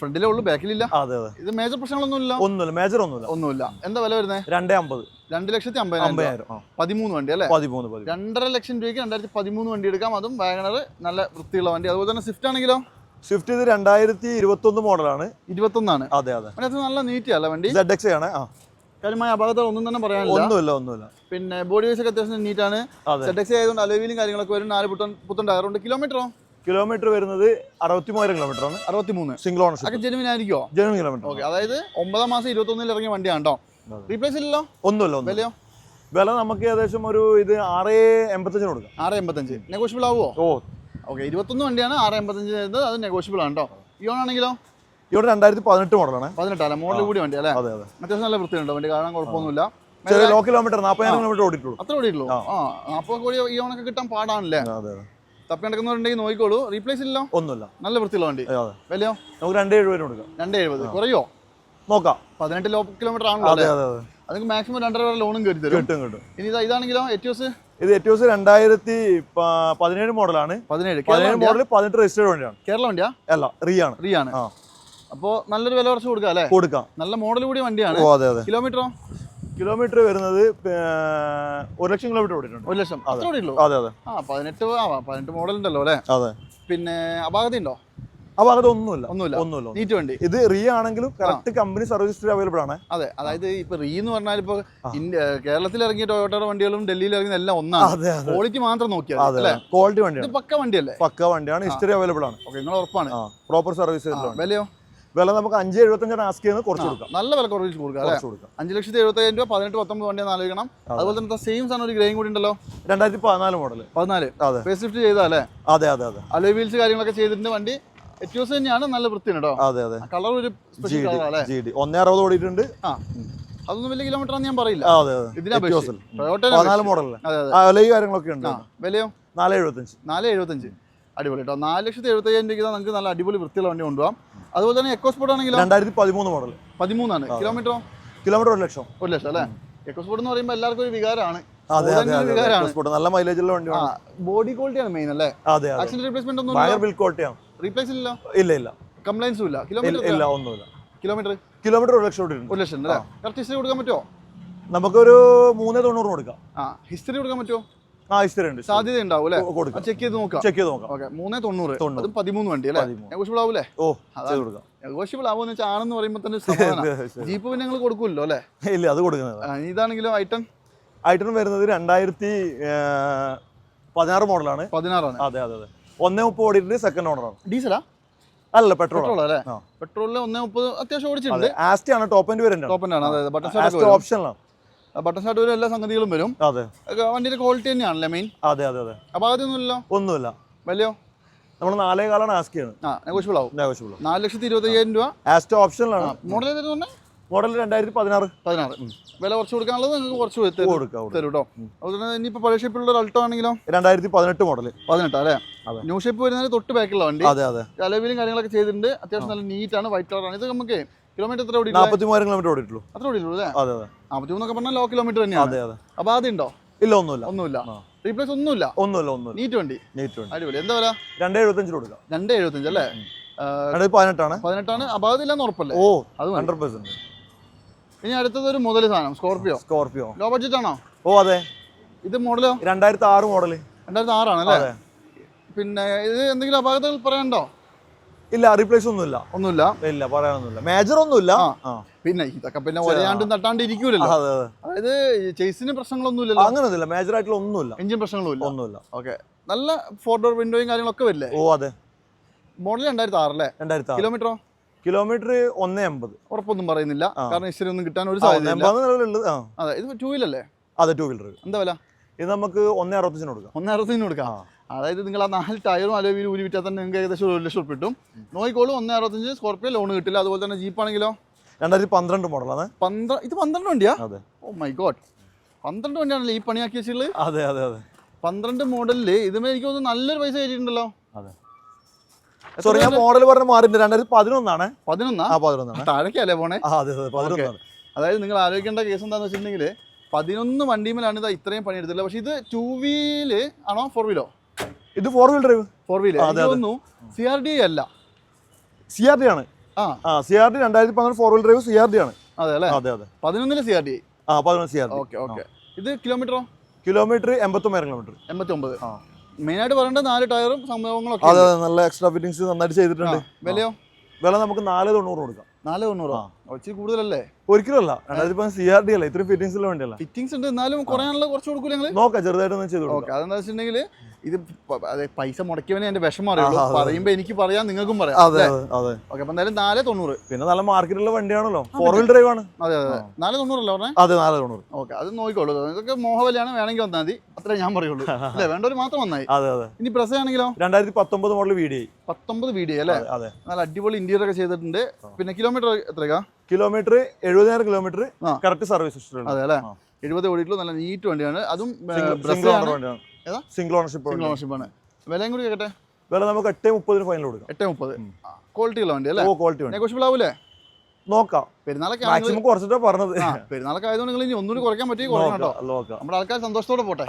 ഫ്രണ്ടിലേ ഉള്ളൂ ബാക്കിലില്ല അതെ അതെ. ഇത് മേജർ ഒന്നുമില്ല മേജർ ഒന്നുമില്ല. ഒന്നുമില്ല. എന്താ വില വരുന്നത് രണ്ടേ അമ്പത്. രണ്ട് ലക്ഷത്തി അമ്പതിനായിരം രൂപ. അമ്പതിനായിരം ആ. പതിമൂന്ന് വണ്ടി അല്ലേ? പതിമൂന്ന് രണ്ടര ലക്ഷം രൂപയ്ക്ക് രണ്ടായിരത്തി പതിമൂന്ന് വണ്ടി എടുക്കാം. അതും വാഗണർ നല്ല വൃത്തിയുള്ള വണ്ടി. അതുപോലെ തന്നെ സ്വിഫ്റ്റ് ആണെങ്കിലോ? സ്വിഫ്റ്റ് ഇത് രണ്ടായിരത്തി ഇരുപത്തി ഒന്ന് മോഡലാണ്. ഇരുപത്തൊന്നാണ്. അതെ അതെ. നല്ല നീറ്റ് അല്ല വണ്ടി? സെഡ് എക്സ് ആണ് ആ. കാര്യമായ അപകടം ഒന്നും തന്നെ പറയാനില്ല. ഒന്നുമില്ല ഒന്നുമില്ല. പിന്നെ ബോഡി വൈസ് ഒക്കെ അത്യാവശ്യം നീറ്റാണ് സെറ്റക്സ് ആയതുകൊണ്ട് അലോവിയിലും കാര്യങ്ങളൊക്കെ വരും. നാല് പുത്തൻ പുത്തൻ ടയറുണ്ട് കിലോമീറ്ററോ കിലോമീറ്റർ വരുന്നത് അറുപത്തി മൂവായിരം കിലോമീറ്റർ ആണ് അറുപത്തി മൂന്ന് സിംഗിൾ ഓണർഷിപ്പ് ജെനുവിൻ ആയിരിക്കുമോ ജനുവൻ കിലോമീറ്റർ ഓക്കെ അതായത് ഒമ്പതാം മാസം ഇരുപത്തൊന്നിൽ ഇറങ്ങിയ വണ്ടിയാണ് കേട്ടോ. റീപ്ലേസ് ഇല്ലല്ലോ? ഒന്നുമില്ല ഒന്നും വിലയോ? വില നമുക്ക് ഏകദേശം ഒരു ഇത് ആറ് എൺപത്തഞ്ചിന് കൊടുക്കാം. ആറ് എൺപത്തഞ്ച്. നെഗോഷ്യബിൾ ആവുമോ ഓ. ഓക്കെ ഇരുപത്തൊന്ന് വണ്ടിയാണ് ആറ് എൺപത്തഞ്ച് വരുന്നത് അത് നെഗോഷ്യബിൾ ആണ് കേട്ടോ. ഇയോൺ ആണെങ്കിലോ? ഇവിടെ രണ്ടായിരത്തി പതിനെട്ട് മോഡലാണ് പതിനെട്ടല്ല മോഡൽ കൂടി വണ്ടി അല്ലേ? അതെ അതെ. അത്യാവശ്യം നല്ല വൃത്തിയുണ്ട്. വണ്ടി കാരണം കുഴപ്പമൊന്നുമില്ല. ചെറിയ ലോ കിലോമീറ്റർ നാൽപ്പതിനായിരം കിലോമീറ്റർ ഓടിയിട്ടുള്ളൂ. അത്ര ഓടിയിട്ടുള്ളൂ. ആ. ആ നാൽപ്പത് കോടി ഇയോണൊക്കെ കിട്ടാൻ പാടാണല്ലേ? അതെ അതെ. തപ്പി നടക്കുന്നവരുണ്ടെങ്കിൽ നോക്കിക്കോളൂ. റീപ്ലേസ് ഇല്ലല്ലോ? ഒന്നുമില്ല. നല്ല വൃത്തിയുള്ള വണ്ടി. വിലയോ? നമുക്ക് രണ്ടേ എഴുപതിന് കൊടുക്കാം. രണ്ട് എഴുപത് കുറയോ? നോക്കാം. പതിനെട്ട് ലോ കിലോമീറ്റർ ആണല്ലോ അതെ അതെ അതെ. അതിന് മാക്സിമം രണ്ടര വരെ ലോണും കയറി തരും. കിട്ടും കിട്ടും. ഇനി ഇതാ ഇതാണെങ്കിലോ എറ്റിയോസ് ഇത് ഏറ്റവും രണ്ടായിരത്തി പതിനേഴ് മോഡലാണ്. പതിനേഴ്. പതിനേഴ്? മോഡൽ പതിനെട്ട് രജിസ്റ്റേർഡ് വണ്ടിയാണ്. കേരള വണ്ടിയാ? അല്ല റീ ആണ് റീ ആണ് അപ്പോൾ നല്ലൊരു വില കുറച്ച് കൊടുക്കാം അല്ലേ? കൊടുക്കാം. നല്ല മോഡൽ കൂടി വണ്ടിയാണ്. ഓ അതെ അതെ. കിലോമീറ്ററോ കിലോമീറ്റർ വരുന്നത് ഒരു ലക്ഷം കിലോമീറ്റർ ഓടിയിട്ടുണ്ട്. ഒരു ലക്ഷം. അതെ. അത്ര ഓടിയുള്ളൂ? അതെ അതെ. ആ പതിനെട്ട് ആ പതിനെട്ട് മോഡൽ ഉണ്ടല്ലോ അല്ലേ? അതെ. പിന്നെ അപാകത ഉണ്ടോ അപാകത ഒന്നുമില്ല. ഒന്നുമില്ല. ഒന്നുമില്ല നീറ്റ് വണ്ടി. ഇത് റീ ആണെങ്കിലും correct company service history available ആണ്. അതെ അതായത് ഇപ്പൊ റീ എന്ന് പറഞ്ഞാൽ ഇപ്പൊ കേരളത്തിൽ ഇറങ്ങിയ ടൊയോട്ടയുടെ വണ്ടികളും ഡൽഹിയിൽ ഇറങ്ങിയ എല്ലാം ഒന്നാണ്. ക്വാളിറ്റി മാത്രം നോക്കിയാൽ അതെ ക്വാളിറ്റി വണ്ടിയാണ്. പക്ക വണ്ടിയല്ലേ? പക്ക വണ്ടിയാണ്. ഹിസ്റ്ററി അവൈലബിൾ ആണ്. ഓക്കെ നിങ്ങൾ ഉറപ്പാണ്. പ്രോപ്പർ സർവീസ് വിലയോ? വില നമുക്ക് അഞ്ച് എഴുപത്തഞ്ചാണ് ആസ്ക് ചെയ്യുന്നത് കുറച്ച് കൊടുക്കാം. നല്ല വില കുറച്ച് കൊടുക്കാം കുറച്ച് കൊടുക്കാം. അഞ്ച് ലക്ഷത്തി എഴുപത്തയ്യായിരം രൂപ പതിനെട്ട് പത്തൊമ്പത് വണ്ടി ആലോചിക്കണം. അതുപോലെ തന്നെ സെയിം സാധനം ഒരു ഗ്രേയും കൂടി ഉണ്ടല്ലോ. രണ്ടായിരത്തി പതിനാല് മോഡൽ പതിനാല്. അതെ. ഫേസ് ലിഫ്റ്റ് ചെയ്താലേ അതെ അതെ അതെ. അലോയ് വീൽസ് കാര്യങ്ങളൊക്കെ ചെയ്തിട്ടുണ്ട് വണ്ടി എറ്റ്യൂസ് തന്നെയാണ് നല്ല വൃത്തിയാണ് കേട്ടോ അതെ അതെ. കളർ ഒരു ജി സ്പെഷ്യൽ ഡി അല്ലേ ജി ഡി ഒന്നേ അറുപത് ഓടിയിട്ടുണ്ട്. ആ. അതൊന്നും വലിയ കിലോമീറ്റർ ആണെന്ന് ഞാൻ പറയില്ല. അതെ അതെ. കാര്യങ്ങളൊക്കെ ഉണ്ട്. വിലയോ? നാല് എഴുപത്തഞ്ച്. നാല് എഴുപത്തഞ്ച്. അടിപൊളി കേട്ടോ നാല് ലക്ഷത്തി എഴുപത്തയ്യായിരം രൂപയ്ക്ക് ഇതാ നമുക്ക് നല്ല അടിപൊളി വൃത്തിയുള്ള വണ്ടി കൊണ്ടുപോകാം അതുപോലെ തന്നെ എക്കോ സ്പോർട്ട് ആണെങ്കിൽ രണ്ടായിരത്തി പതിമൂന്ന് മോഡൽ പതിമൂന്നാണ്. കിലോമീറ്ററോ? കിലോമീറ്റർ ഒരു ലക്ഷം. ഒരു ലക്ഷം അല്ലേ? എക്കോ സ്പോർട്ട് എന്ന് പറയുമ്പോൾ എല്ലാവർക്കും ഒരു വികാരമാണ്. നല്ല മൈലേജ് ഉള്ള വണ്ടിയാണ്. ബോഡി ക്വാളിറ്റിയാണ് മെയിൻ അല്ലേ? ആക്സിഡന്റ് റീപ്ലേസ്മെന്റ് ഒന്നും ഭയങ്കര ബിൽ ക്വാളിറ്റിയാണ് റീപ്ലേസ് ഇല്ല ഇല്ല. ഇല്ല കംപ്ലൈൻസും ഇല്ല. കിലോമീറ്റർ ഇല്ല? ഒന്നുമില്ല. കിലോമീറ്റർ കിലോമീറ്റർ ഒരു ലക്ഷം ഒരു ലക്ഷം അല്ലേ? കറക്റ്റ് ഹിസ്റ്ററി കൊടുക്കാൻ പറ്റുമോ നമുക്കൊരു മൂന്നേ തൊണ്ണൂറ് കൊടുക്കാം. ആ ഹിസ്റ്ററി കൊടുക്കാൻ പറ്റുമോ ആ ഉണ്ട് സാധ്യത ഉണ്ടാവും അല്ലേ? കൊടുക്കാം. ചെക്ക് ചെയ്ത് നോക്കാം. ചെക്ക് ചെയ്ത് നോക്കാം. ഓക്കെ മൂന്നേ തൊണ്ണൂറ്. തൊണ്ണൂറ്. പതിമൂന്ന് വണ്ടി അല്ലേ. നെഗോഷ്യബിൾ ആവൂലേ? ഓ അത് കൊടുക്കാം. നെഗോഷ്യബിൾ ആവുമെന്ന് വെച്ചാൽ ആണെന്ന് പറയുമ്പോൾ തന്നെ ജീപ്പ് പിന്നെ ഞങ്ങൾ കൊടുക്കുമല്ലോ അല്ലേ? ഇല്ല അത് കൊടുക്കുന്നത്. ഇതാണെങ്കിലും ഐറ്റം ഐറ്റം വരുന്നത് രണ്ടായിരത്തി പതിനാറ് മോഡലാണ്. പതിനാറാണ്. അതെ അതെ അതെ. ഒന്നേ മുപ്പത് ഓടിയിട്ട് സെക്കൻഡ് ഓണറാണ് ഡീസലാ അല്ല പെട്രോൾ അല്ലേ പെട്രോളിൽ ഒന്നേ മുപ്പത് അത്യാവശ്യം അതെ ഓടിച്ചിട്ടുണ്ട്. ആസ്റ്റി ആണ് ടോപ്പ് എൻഡ് വരുന്നുണ്ട്. ടോപ്പ് ആണ് അതെ ബട്ടൺ ഓപ്ഷനിലാണ് ബട്ടൺ സ്റ്റാർട്ട് വരും എല്ലാ സംഗതികളും വരും. അതെ. വണ്ടിയുടെ ക്വാളിറ്റി തന്നെയാണല്ലേ മെയിൻ അതെ അതെ അതെ. അപ്പൊ അതൊന്നുമില്ലല്ലോ ഒന്നുമില്ല. വലിയോ? നമ്മൾ നാലേ കാലാണ് ആസ്ക് ചെയ്യുന്നത്. ആ നെഗോഷ്യബിൾ ആവും. നെഗോഷ്യബിൾ നാല് ലക്ഷത്തി ഇരുപത്തയ്യായിരം രൂപ. ആസ്റ്റ് ഓപ്ഷനിലാണ് മോഡൽ ഏതായിരുന്നു മോഡൽ രണ്ടായിരത്തി പതിനാറ്. പതിനാറ്. വില കുറച്ച് കൊടുക്കാനുള്ളത് നിങ്ങൾക്ക് കുറച്ച് കൊടുക്കാം. തരും കേട്ടോ അതുപോലെ തന്നെ ഇനിയിപ്പോൾ പഴയ ഷേപ്പിലുള്ള അൾട്ടോ ആണെങ്കിലോ? രണ്ടായിരത്തി പതിനെട്ട് മോഡൽ പതിനെട്ട് അല്ലേ. ന്യൂ ഷേപ്പ് വരുന്നതിന് തൊട്ട് ബാക്കിലുള്ള വണ്ടി. അതെ അതെ. അലവിലും കാര്യങ്ങളൊക്കെ ചെയ്തിട്ടുണ്ട്. അത്യാവശ്യം നല്ല നീറ്റാണ് വൈറ്റ് കളറാണ് ഇത് നമുക്ക് കിലോമീറ്റർ എത്ര ഓടി നാൽപ്പത്തി മൂവായിരം കിലോമീറ്റർ ഓടിയിട്ടുള്ളൂ. അത്ര ഓടിയിട്ടുള്ളൂ അല്ലേ? അതെ അതെ. നാൽപ്പത്തി മൂന്നൊക്കെ പറഞ്ഞാൽ ലോ കിലോമീറ്റർ തന്നെയാണ്. അതെ അതെ. അപ്പോൾ അതുണ്ടോ ഇല്ല ഒന്നുമില്ല. ഒന്നുമില്ല. റീപ്ലേസ് ഒന്നുമില്ല? ഒന്നുമില്ല ഒന്നുമില്ല. നീറ്റ് വണ്ടി? നീറ്റ് വണ്ടി. അടിപൊളി. എന്താ വില? രണ്ടേ എഴുപത്തഞ്ചിൽ കൊടുക്കാം. രണ്ട് എഴുപത്തഞ്ച് അല്ലേ? പതിനെട്ടാണ്. പതിനെട്ടാണ്. അപാകതില്ലെന്ന് ഉറപ്പല്ലേ? ഓ അത്. ഹൺഡ്രഡ് പെർസെന്റ് ഇനി അടുത്തത് ഒരു മുതൽ സാധനം സ്കോർപിയോ സ്കോർപിയോ ലോ ബഡ്ജറ്റ് ആണോ? ഓ അതെ. ഇത് മോഡലോ രണ്ടായിരത്തി ആറ് മോഡൽ രണ്ടായിരത്തി ആറാണ് അല്ലേ പിന്നെ ഇത് എന്തെങ്കിലും അപാകതകൾ പറയാനുണ്ടോ? ഇല്ല റീപ്ലേസ് ഒന്നുമില്ല. ഒന്നുമില്ല. ഇല്ല പറയാനൊന്നുമില്ല. മേജർ ഒന്നുമില്ല. പിന്നെ ഇതൊക്കെ പിന്നെ ഒരയാണ്ടും തട്ടാണ്ട് ഇരിക്കൂലല്ലോ അതെ അതെ. അതായത് ചേസിന് പ്രശ്നങ്ങളൊന്നുമില്ലല്ലോ. അങ്ങനൊന്നുമില്ല. മേജർ ആയിട്ടുള്ള ഒന്നുമില്ല. എഞ്ചിൻ പ്രശ്നങ്ങളും ഒന്നുമില്ല. ഓക്കെ നല്ല ഫോർ ഡോർ വിൻഡോയും കാര്യങ്ങളൊക്കെ വരില്ലേ? ഓ അതെ. മോഡൽ രണ്ടായിരത്തി ആറല്ലേ രണ്ടായിരത്തി കിലോമീറ്ററോ കിലോമീറ്റർ ഒന്ന് എൺപത് ഉറപ്പൊന്നും പറയുന്നില്ല. കാരണം ഇച്ചിരി ഒന്നും കിട്ടാൻ ഒരു സാധ്യത അതെ ഇത് ടൂ വീലല്ലേ അതെ ടൂ വീലർ എന്താ വില? ഇത് നമുക്ക് ഒന്നേ അറുപത്തഞ്ചിന് കൊടുക്കാം. ഒന്നേ അറുപത്തഞ്ചിന് കൊടുക്കാം. അതായത് നിങ്ങൾ ആ നാല് ടയറും അലോവിയിൽ ഊരി വിറ്റാൽ തന്നെ നിങ്ങൾക്ക് ഏകദേശം ഒരു ലക്ഷം റുപ്യ കിട്ടും. നോയിക്കോളും ഒന്ന് അറുപത്തഞ്ച് സ്കോർപ്പിയോ ലോൺ കിട്ടില്ല. അതുപോലെ തന്നെ ജീപ്പാണെങ്കിലോ രണ്ടായിരത്തി പന്ത്രണ്ട് മോഡലാണ് പന്ത്രണ്ട് ഇത് പന്ത്രണ്ട് വണ്ടിയാ? അതെ. ഓ മൈ ഗോഡ് പന്ത്രണ്ട് വണ്ടിയാണല്ലേ ഈ പണിയാക്കി വെച്ചിട്ടുള്ളത്? അതെ അതെ അതെ. പന്ത്രണ്ട് മോഡലിൽ ഇതുമേ എനിക്ക് തോന്നുന്നു നല്ലൊരു പൈസ കയറ്റിയിട്ടുണ്ടല്ലോ. അതെ. സോറി ഞാൻ മോഡൽ പറഞ്ഞ മാറിയിട്ടുണ്ട്. രണ്ടായിരത്തി പതിനൊന്നാണ്. പതിനൊന്നാ? പതിനൊന്നാണ്. താഴേക്കല്ലേ പോണേ? അതെ അതെ പതിനൊന്നാണ്. അതായത് നിങ്ങൾ ആലോചിക്കേണ്ട കേസ് എന്താണെന്ന് വെച്ചിട്ടുണ്ടെങ്കിൽ പതിനൊന്ന് വണ്ടിമേലാണ് ഇത് ഇത്രയും പണിയെടുത്തില്ല പക്ഷേ ഇത് ടൂ വീൽ ആണോ? ഫോർ വീലോ ഇത് four wheel drive four wheeler അതൊന്നും സി ആർ ഡി അല്ല. സി ആർ ഡി ആണ്. ആ. സി ആർ ഡി രണ്ടായിരത്തി പന്ത്രണ്ട് four wheel drive C R D ആണ്. അതെ അല്ലേ? അതെ അതെ. പതിനൊന്നിൽ സി ആർ ഡി ആ പതിനൊന്ന് C R D okay okay. ഇത് കിലോമീറ്ററോ കിലോമീറ്റർ എൺപത്തൊമ്പത് കിലോമീറ്റർ എൺപത്തി ഒമ്പത് ആ. മെയിനായിട്ട് പറയേണ്ടത് നാല് ടയറും സംഭവങ്ങളൊക്കെ അതെ നല്ല എക്സ്ട്രാ ഫിറ്റിംഗ്സ് നന്നായിട്ട് ചെയ്തിട്ടുണ്ട്. വിലയോ? വില നമുക്ക് നാല് തൊണ്ണൂറ് കൊടുക്കാം. നാല് തൊണ്ണൂറോ. ആ. ഇച്ചിരി കൂടുതലല്ലേ? ഒരിക്കലും അല്ല രണ്ടായിരത്തി പതിനഞ്ച് സി ആർ ഡി അല്ല? ഇത്രയും ഉള്ള വേണ്ടിയല്ല? ഫിറ്റിങ്സ് ഉണ്ട്. എന്നാലും കുറയാനുള്ള കുറച്ച് കൊടുക്കൂല ഞങ്ങൾ നോക്കാം ചെറുതായിട്ടൊന്ന് ചെയ്തു ഓക്കെ. അതെന്താ വെച്ചിട്ടുണ്ടെങ്കിൽ ഇത് അതെ പൈസ മുടക്കിയവനെ എന്റെ വിഷമം അറിയുള്ളൂ പറയുമ്പോ എനിക്ക് പറയാം നിങ്ങൾക്കും പറയാം. അതെ അതെ ഓക്കെ അപ്പൊ എന്തായാലും നാല് തൊണ്ണൂറ്. പിന്നെ നല്ല മാർക്കറ്റുള്ള വണ്ടിയാണല്ലോ. ഫോർ വീൽ ഡ്രൈവ് ആണ്. അതെ അതെ. നാല് തൊണ്ണൂറല്ലേ പറഞ്ഞേ? അതെ നാല് തൊണ്ണൂറ്. ഓക്കെ അത് നോക്കിക്കോളൂ. ഇതൊക്കെ മോഹവലിയാണ് വേണമെങ്കിൽ വന്നാൽ മതി. അത്രേ ഞാൻ പറയുള്ളൂ. അല്ലേ? വേണ്ടവർ മാത്രം വന്നായി. അതെ അതെ. ഇനി പ്രസ ആണെങ്കിലോ? രണ്ടായിരത്തി പത്തൊമ്പത് മോഡൽ വീഡിയോ പത്തൊമ്പത് വീഡിയോ അല്ലേ? അതെ നല്ല അടിപൊളി ഇന്റീരിയർ ഒക്കെ ചെയ്തിട്ടുണ്ട്. പിന്നെ കിലോമീറ്റർ എത്രയാ? കിലോമീറ്റർ എഴുപതിനായിരം കിലോമീറ്റർ. കറക്റ്റ് സർവീസ് ഹിസ്റ്ററി അതെ അല്ലേ. എഴുപത് ഓടിയിട്ടുള്ള നല്ല നീറ്റ് വണ്ടിയാണ്. അതും സിംഗിൾ ഓണർ വണ്ടിയാണ്. ഏതാ? സിംഗിൾ ഓണർഷിപ്പ് ആണ് വില വിലയും കൂടി കേട്ടെ വില നമുക്ക് എട്ട് മുപ്പതിന് ഫൈനൽ കൊടുക്കാം. എട്ട് മുപ്പത്. ക്വാളിറ്റി ഉള്ള വണ്ടി അല്ലേ ഓ ക്വാളിറ്റി വണ്ടി. നെഗോഷ്യബിൾ ആവൂലേ? നോക്കാം. പെരുന്നാളൊക്കെ മാക്സിമം കുറച്ചിട്ടാ പറഞ്ഞത്. പെരുന്നാളൊക്കെ ആയതുകൊണ്ട് നിങ്ങൾ ഇനി ഒന്നുകൂടി കുറയ്ക്കാൻ പറ്റി കുറവാണോ കേട്ടോ. നോക്കാം. നമ്മുടെ ആൾക്കാർ സന്തോഷത്തോടെ പോട്ടെ.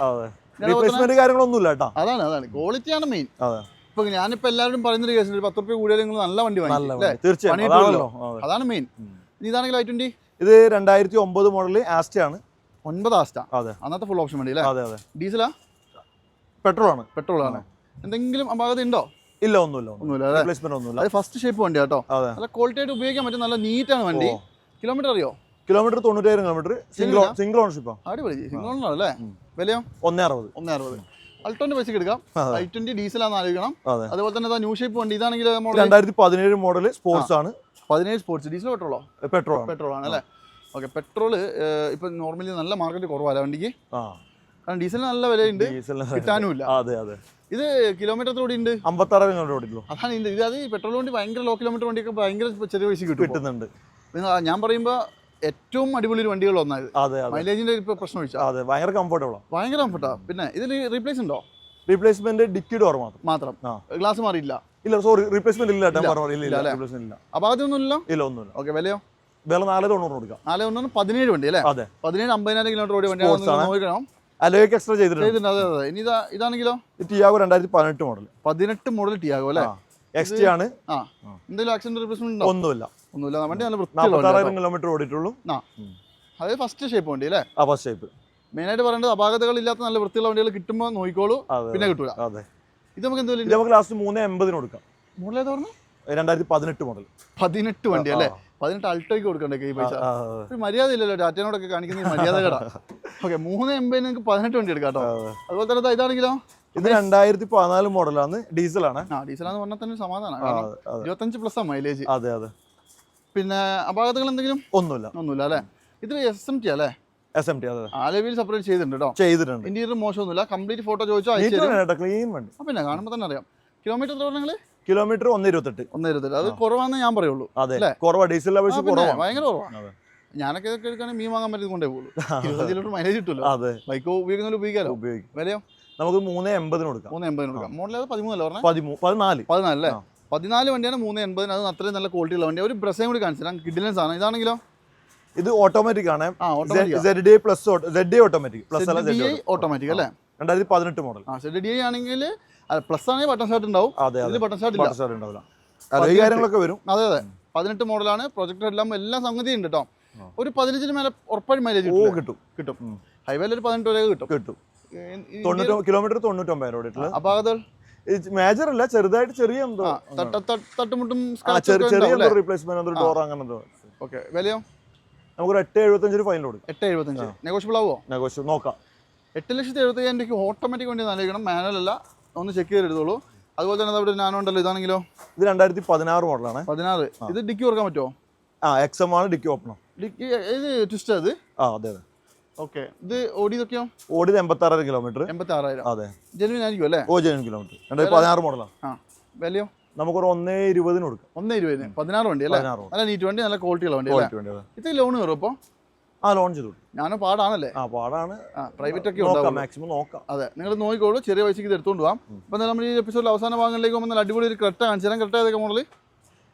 റീപ്ലേസ്മെന്റ് കാര്യങ്ങളൊന്നും ഇല്ല കേട്ടോ. അതാണ് അതാണ്. ക്വാളിറ്റിയാണ് മെയിൻ അതെ. ഇപ്പൊ ഞാനിപ്പോ എല്ലാവരും പറയുന്നൊരു കേസിൽ പത്ത് റുപ്യ കൂടിയാലും നിങ്ങൾ നല്ല വണ്ടി വാങ്ങി അല്ലേ? വണ്ടി. തീർച്ചയായും പണിയിട്ടുള്ളൂ. അതാണല്ലോ. അതെ. അതാണ് മെയിൻ ഇതാണെങ്കിൽ ഐ ട്വന്റി ഇത് രണ്ടായിരത്തി ഒമ്പത് മോഡൽ ആസ്റ്റ ആണ്. ഒൻപത് ആസ്റ്റ അതെ. അന്നത്തെ ഫുൾ ഓപ്ഷൻ വണ്ടി അല്ലേ? അതെ അതെ. ഡീസലാ പെട്രോൾ ആണ്. പെട്രോൾ ആണ്. എന്തെങ്കിലും അപാകത ഉണ്ടോ? ഇല്ല ഒന്നുമില്ല ഒന്നുമില്ല. അല്ലേ? റീപ്ലേസ്മെന്റ് ഒന്നുമില്ല. അത് ഫസ്റ്റ് ഷേപ്പ് വണ്ടി കേട്ടോ അതെ. നല്ല ക്വാളിറ്റി ആയിട്ട് ഉപയോഗിക്കാൻ പറ്റും നല്ല നീറ്റ് ആണ് വണ്ടി. കിലോമീറ്റർ അറിയോ? കിലോമീറ്റർ തൊണ്ണൂറ്റായിരം കിലോമീറ്റർ സിംഗിൾ? സിംഗിൾ ഓണർഷിപ്പാ അടിപൊളി. സിംഗിൾ അല്ലേ ഉം. വിലയോ? ഒന്നേ അറുപത് ഒന്നേ അറുപത് അൾട്ടോന്റെ പൈസ എടുക്കാം. ഐ ട്വന്റി ഡീസൽ ആണെന്ന് ആലോചിക്കണം. അതുപോലെ തന്നെ ന്യൂ ഷേപ്പ് വണ്ടി. ഇതാണെങ്കിൽ രണ്ടായിരത്തി പതിനേഴ് മോഡൽ സ്പോർട്സ് ആണ്. പതിനേഴ് സ്പോർട്സ് ഡീസൽ പെട്രോളോ പെട്രോൾ പെട്രോൾ ആണ്. അല്ലേ? ഓക്കെ പെട്രോൾ ഇപ്പൊ നോർമലി നല്ല മാർക്കറ്റ് കുറവാണ് വണ്ടിക്ക്? കാരണം ഡീസലിന് നല്ല വിലയുണ്ട്. കിട്ടാനുമില്ല. അതെ അതെ. ഇത് കിലോമീറ്റർ ഉണ്ട് അമ്പത്താറ് കിലോമീറ്റർ ഓടിക്കുള്ളൂ അതാണ് ഇത് അത് പെട്രോൾ വണ്ടി ഭയങ്കര ലോ കിലോമീറ്റർ വണ്ടിയൊക്കെ ഭയങ്കര ചെറിയ പൈസ കിട്ടും കിട്ടുന്നുണ്ട്. ഞാൻ പറയുമ്പോൾ ഏറ്റവും അടിപൊളി ഒരു വണ്ടികൾ ഒന്നായത് മൈലേജിന്റെ ഇപ്പൊ പ്രശ്നം വെച്ചാൽ അതെ ഭയങ്കര കംഫർട്ടബിൾ ഭയങ്കര കംഫർട്ടാ പിന്നെ ഇതിൽ റീപ്ലേസ് ഉണ്ടോ? റീപ്ലേസ്മെന്റ് ഡിക്കി ഡോർ മാത്രം. മാത്രം. ഗ്ലാസ് മാറിയില്ല ഇല്ല സോറി റീപ്ലേസ്മെന്റ് ഇല്ല കേട്ടോ ഇല്ല. പറഞ്ഞു ഇല്ല ഇല്ല ഇല്ല? റീപ്ലേസ്മെന്റ് ഇല്ല. അപ്പൊ അതൊന്നും ഇല്ലല്ലോ ഇല്ല ഒന്നുമില്ല. ഓക്കെ വിലയോ? വില നാല് തൊണ്ണൂറ് കൊടുക്കാം. നാല് തൊണ്ണൂറ് പതിനേഴ് വണ്ടി അല്ലേ? അതെ. പതിനേഴ് അമ്പതിനായിരം കിലോമീറ്റർ ഓടി വണ്ടി. നോക്കണം അലോയ്ക്ക് എക്സ്ട്രാ ചെയ്തിട്ടുണ്ട്. അതെ അതെ. ഇനി ഇതാ ഇതാണെങ്കിലോ? ഇത് ടിയാഗോ രണ്ടായിരത്തി പതിനെട്ട് മോഡൽ പതിനെട്ട് മോഡൽ ടിയാഗോ അല്ലേ എക്സ് ടി ആണ്. ആ. എന്തെങ്കിലും ആക്സിഡന്റ് റിപ്ലേസ്മെന്റ് ഒന്നുമില്ല. ഒന്നുമില്ല. വണ്ടി നല്ല വൃത്തിയുള്ള കിലോമീറ്റർ ഓടിയിട്ടുള്ളൂ. ആ. അതായത് ഫസ്റ്റ് ഷേപ്പ് വണ്ടി അല്ലേ? ആ ഫസ്റ്റ് ഷേപ്പ് മെയിനായിട്ട് പറയേണ്ടത് അപാകതകൾ ഇല്ലാത്ത നല്ല വൃത്തിയുള്ള വണ്ടികൾ കിട്ടുമ്പോൾ നോക്കിക്കോളൂ. പിന്നെ കിട്ടൂല. അതെ. ഇത് നമുക്ക് ഇത് എന്തെങ്കിലും നമുക്ക് ലാസ്റ്റ് മൂന്ന് എൺപതിന് കൊടുക്കാം. മോഡൽ ഏതാ പറഞ്ഞു? രണ്ടായിരത്തി പതിനെട്ട് മോഡൽ പതിനെട്ട് വണ്ടി അല്ലേ? പതിനെട്ട് അൾട്ടോയ്ക്ക് കൊടുക്കണ്ടേ ഈ പൈസ? ഒരു മര്യാദ ഇല്ലല്ലോ ടാറ്റനോടൊക്കെ കാണിക്കുന്ന മര്യാദ കട ഓക്കെ മൂന്ന് എൺപതിന് നിങ്ങൾക്ക് പതിനെട്ട് വണ്ടി എടുക്കാം കേട്ടോ. അതുപോലെ തന്നെ ഇതാണെങ്കിലോ? ഇത് രണ്ടായിരത്തി പതിനാല് മോഡലാണ് ഡീസലാണ്. ആ ഡീസലാന്ന് പറഞ്ഞാൽ തന്നെ സമാധാനം. ആ, കാരണം അതെ. ഇരുപത്തഞ്ച് പ്ലസ് ആണ് മൈലേജ് അതെ അതെ. പിന്നെ അപാകതകൾ എന്തെങ്കിലും? ഒന്നുമില്ല. ഒന്നുമില്ല അല്ലേ? ഇത് എസ് എം ടി അല്ലേ? എസ് എം ടി അതെ. ആലവിൽ സെപ്പറേറ്റ് ചെയ്തിട്ടുണ്ട് കേട്ടോ ചെയ്തിട്ടുണ്ട്. ഇന്റീരിയർ മോശമൊന്നുമില്ല. കംപ്ലീറ്റ് ഫോട്ടോ ചോദിച്ചാൽ ക്ലീൻ വണ്ടി. അപ്പം പിന്നെ കാണുമ്പോൾ തന്നെ അറിയാം. കിലോമീറ്റർ എത്ര പറഞ്ഞാൽ കിലോമീറ്റർ ഒന്ന് ഇരുപത്തെട്ട്. ഒന്ന് ഇരുപത്തെട്ട്. അത് കുറവാന്ന് ഞാൻ പറയുള്ളൂ. അതെ? കുറവാ. ഡീസൽ ലെവൽസ് അപേക്ഷിച്ച് കുറവാണ് ഭയങ്കര കുറവാണ് അതെ. ഞാനൊക്കെ ഇതൊക്കെ എടുക്കുകയാണെങ്കിൽ മീൻ വാങ്ങാൻ പറ്റുന്നത് കൊണ്ടേ പോകുള്ളൂ ഇരുപത് കിലോമീറ്റർ മൈലേജ് കിട്ടുമല്ലോ. അതെ. ബൈക്ക് ഉപയോഗിക്കുന്നതിൽ ഉപയോഗിക്കാമല്ലോ ഉപയോഗിക്കും. വിലയോ? നമുക്ക് മൂന്ന് എൺപതിന് കൊടുക്കാം. മൂന്ന് എൺപതിന് കൊടുക്കാം. മോഡൽ അത് പതിമൂന്നല്ല പറഞ്ഞാൽ പതിമൂ പതിനാല്. പതിനാല് അല്ലേ? പതിനാല് വണ്ടിയാണ് മൂന്ന് എൺപതിന്. അത് അത്രയും നല്ല ക്വാളിറ്റി ഉള്ള വണ്ടി ഒരു ബ്രസ്സേയും കൂടി കാണിച്ചു കിഡിലൻസ് ആണ് ഇതാണെങ്കിലോ? ഇത് ഓട്ടോമാറ്റിക് ആണ്. പ്ലസ് ഓട്ടോമാറ്റിക് പ്ലസ് ഓട്ടോമാറ്റിക് അല്ലേ രണ്ടായിരത്തി പതിനെട്ട് മോഡൽ ആണെങ്കിൽ പ്ലസ് ആണെങ്കിൽ ബട്ടൺ ഷർട്ട് ഉണ്ടാവും. ബട്ടൺ ഷർട്ട് ഉണ്ടാവില്ല. കാര്യങ്ങളൊക്കെ വരും. അതെ അതെ. പതിനെട്ട് മോഡലാണ് പ്രൊജക്ടർ എല്ലാം എല്ലാ സംഗതിയും ഉണ്ട് കേട്ടോ. ഒരു പതിനഞ്ചിന് മേലെ ഉറപ്പായും മൈലേജ് കിട്ടും. കിട്ടും. ഹൈവേയിൽ ഒരു പതിനെട്ട് വരെ കിട്ടും. കിട്ടും. തൊണ്ണൂറ്റി കിലോമീറ്റർ തൊണ്ണൂറ്റൊമ്പത് ഓടിയിട്ടുള്ളത്. അപ്പൊ മേജർ അല്ല ചെറുതായിട്ട് ചെറിയ എന്തോ തട്ടുമുട്ടും ചെറിയ റീപ്ലേസ്മെന്റ് ഡോർ അങ്ങനെ എന്തോ. ഓക്കെ വിലയോ? നമുക്ക് എട്ട് എഴുപത്തഞ്ച് ഫൈനൽ കൊടുക്കാം. എട്ട് എഴുപത്തഞ്ച്. നെഗോഷ്യബിൾ ആവോ നെഗോഷ്യബിൾ നോക്കാം. എട്ട് ലക്ഷത്തി എഴുപത്തി അയ്യായിരം രൂപയ്ക്ക് ഓട്ടോമാറ്റിക് വണ്ടി നൽകണം മാനുവൽ അല്ല ഒന്ന് ചെക്ക് ചെയ്ത് എടുത്തോളൂ. അതുപോലെ തന്നെ അവിടെ നാനോ ഉണ്ടല്ലോ ഇതാണെങ്കിലോ? ഇത് രണ്ടായിരത്തി പതിനാറ് മോഡലാണ്. പതിനാറ്. ഇത് ഡിക്കി ഓർക്കാൻ പറ്റുമോ? ആ എക്സ് എം ആണ് ഡിക്കി ഓപ്പണോ ഡിക്കി ഇത് ട്വിസ്റ്റ് അത്? ആ അതെ അതെ. ഓക്കെ ഇത് ഓടിയതൊക്കെയോ? ഓടിയത് എൺപത്തി ആറ് കിലോമീറ്റർ എൺപത്തി ആറായിരം അതെ. ജെനുവിൻ ആയിരിക്കും അല്ലേ ഓ ജനുവിൻ കിലോമീറ്റർ രണ്ടായിരത്തി പതിനാറ് മോഡലാണ്. ആ. വിലയോ? നമുക്കൊരു ഒന്നേ ഇരുപതിന് കൊടുക്കാം. ഒന്നേ ഇരുപതിന്. പതിനാറ് വണ്ടി അല്ലേ? പതിനാറ് നല്ല നീറ്റ് വണ്ടി നല്ല ക്വാളിറ്റിയുള്ള വണ്ടി അല്ലേ? ക്വാളിറ്റി വേണ്ടി ഇത് ലോൺ കയറും അപ്പോൾ ആ ലോൺ ചെയ്തു. ഞാനും പാടാണല്ലേ? ആ പാടാണ്. ആ പ്രൈവറ്റ് ഒക്കെ നോക്കാം ഉണ്ടാവും മാക്സിമം നോക്കാം. അതെ നിങ്ങൾ നോക്കിക്കോളൂ ചെറിയ പൈസക്ക് ഇത് എടുത്തുകൊണ്ട് പോകാം അപ്പോൾ എന്തായാലും നമ്മൾ ഈ എപ്പിസോഡിൽ അവസാന ഭാഗങ്ങളിലേക്ക് പോകുമ്പോൾ നല്ല അടിപൊളി ഒരു ക്രെട്ട കാണിച്ചു തരാം. ക്രെട്ട ഏതൊക്കെ മോഡൽ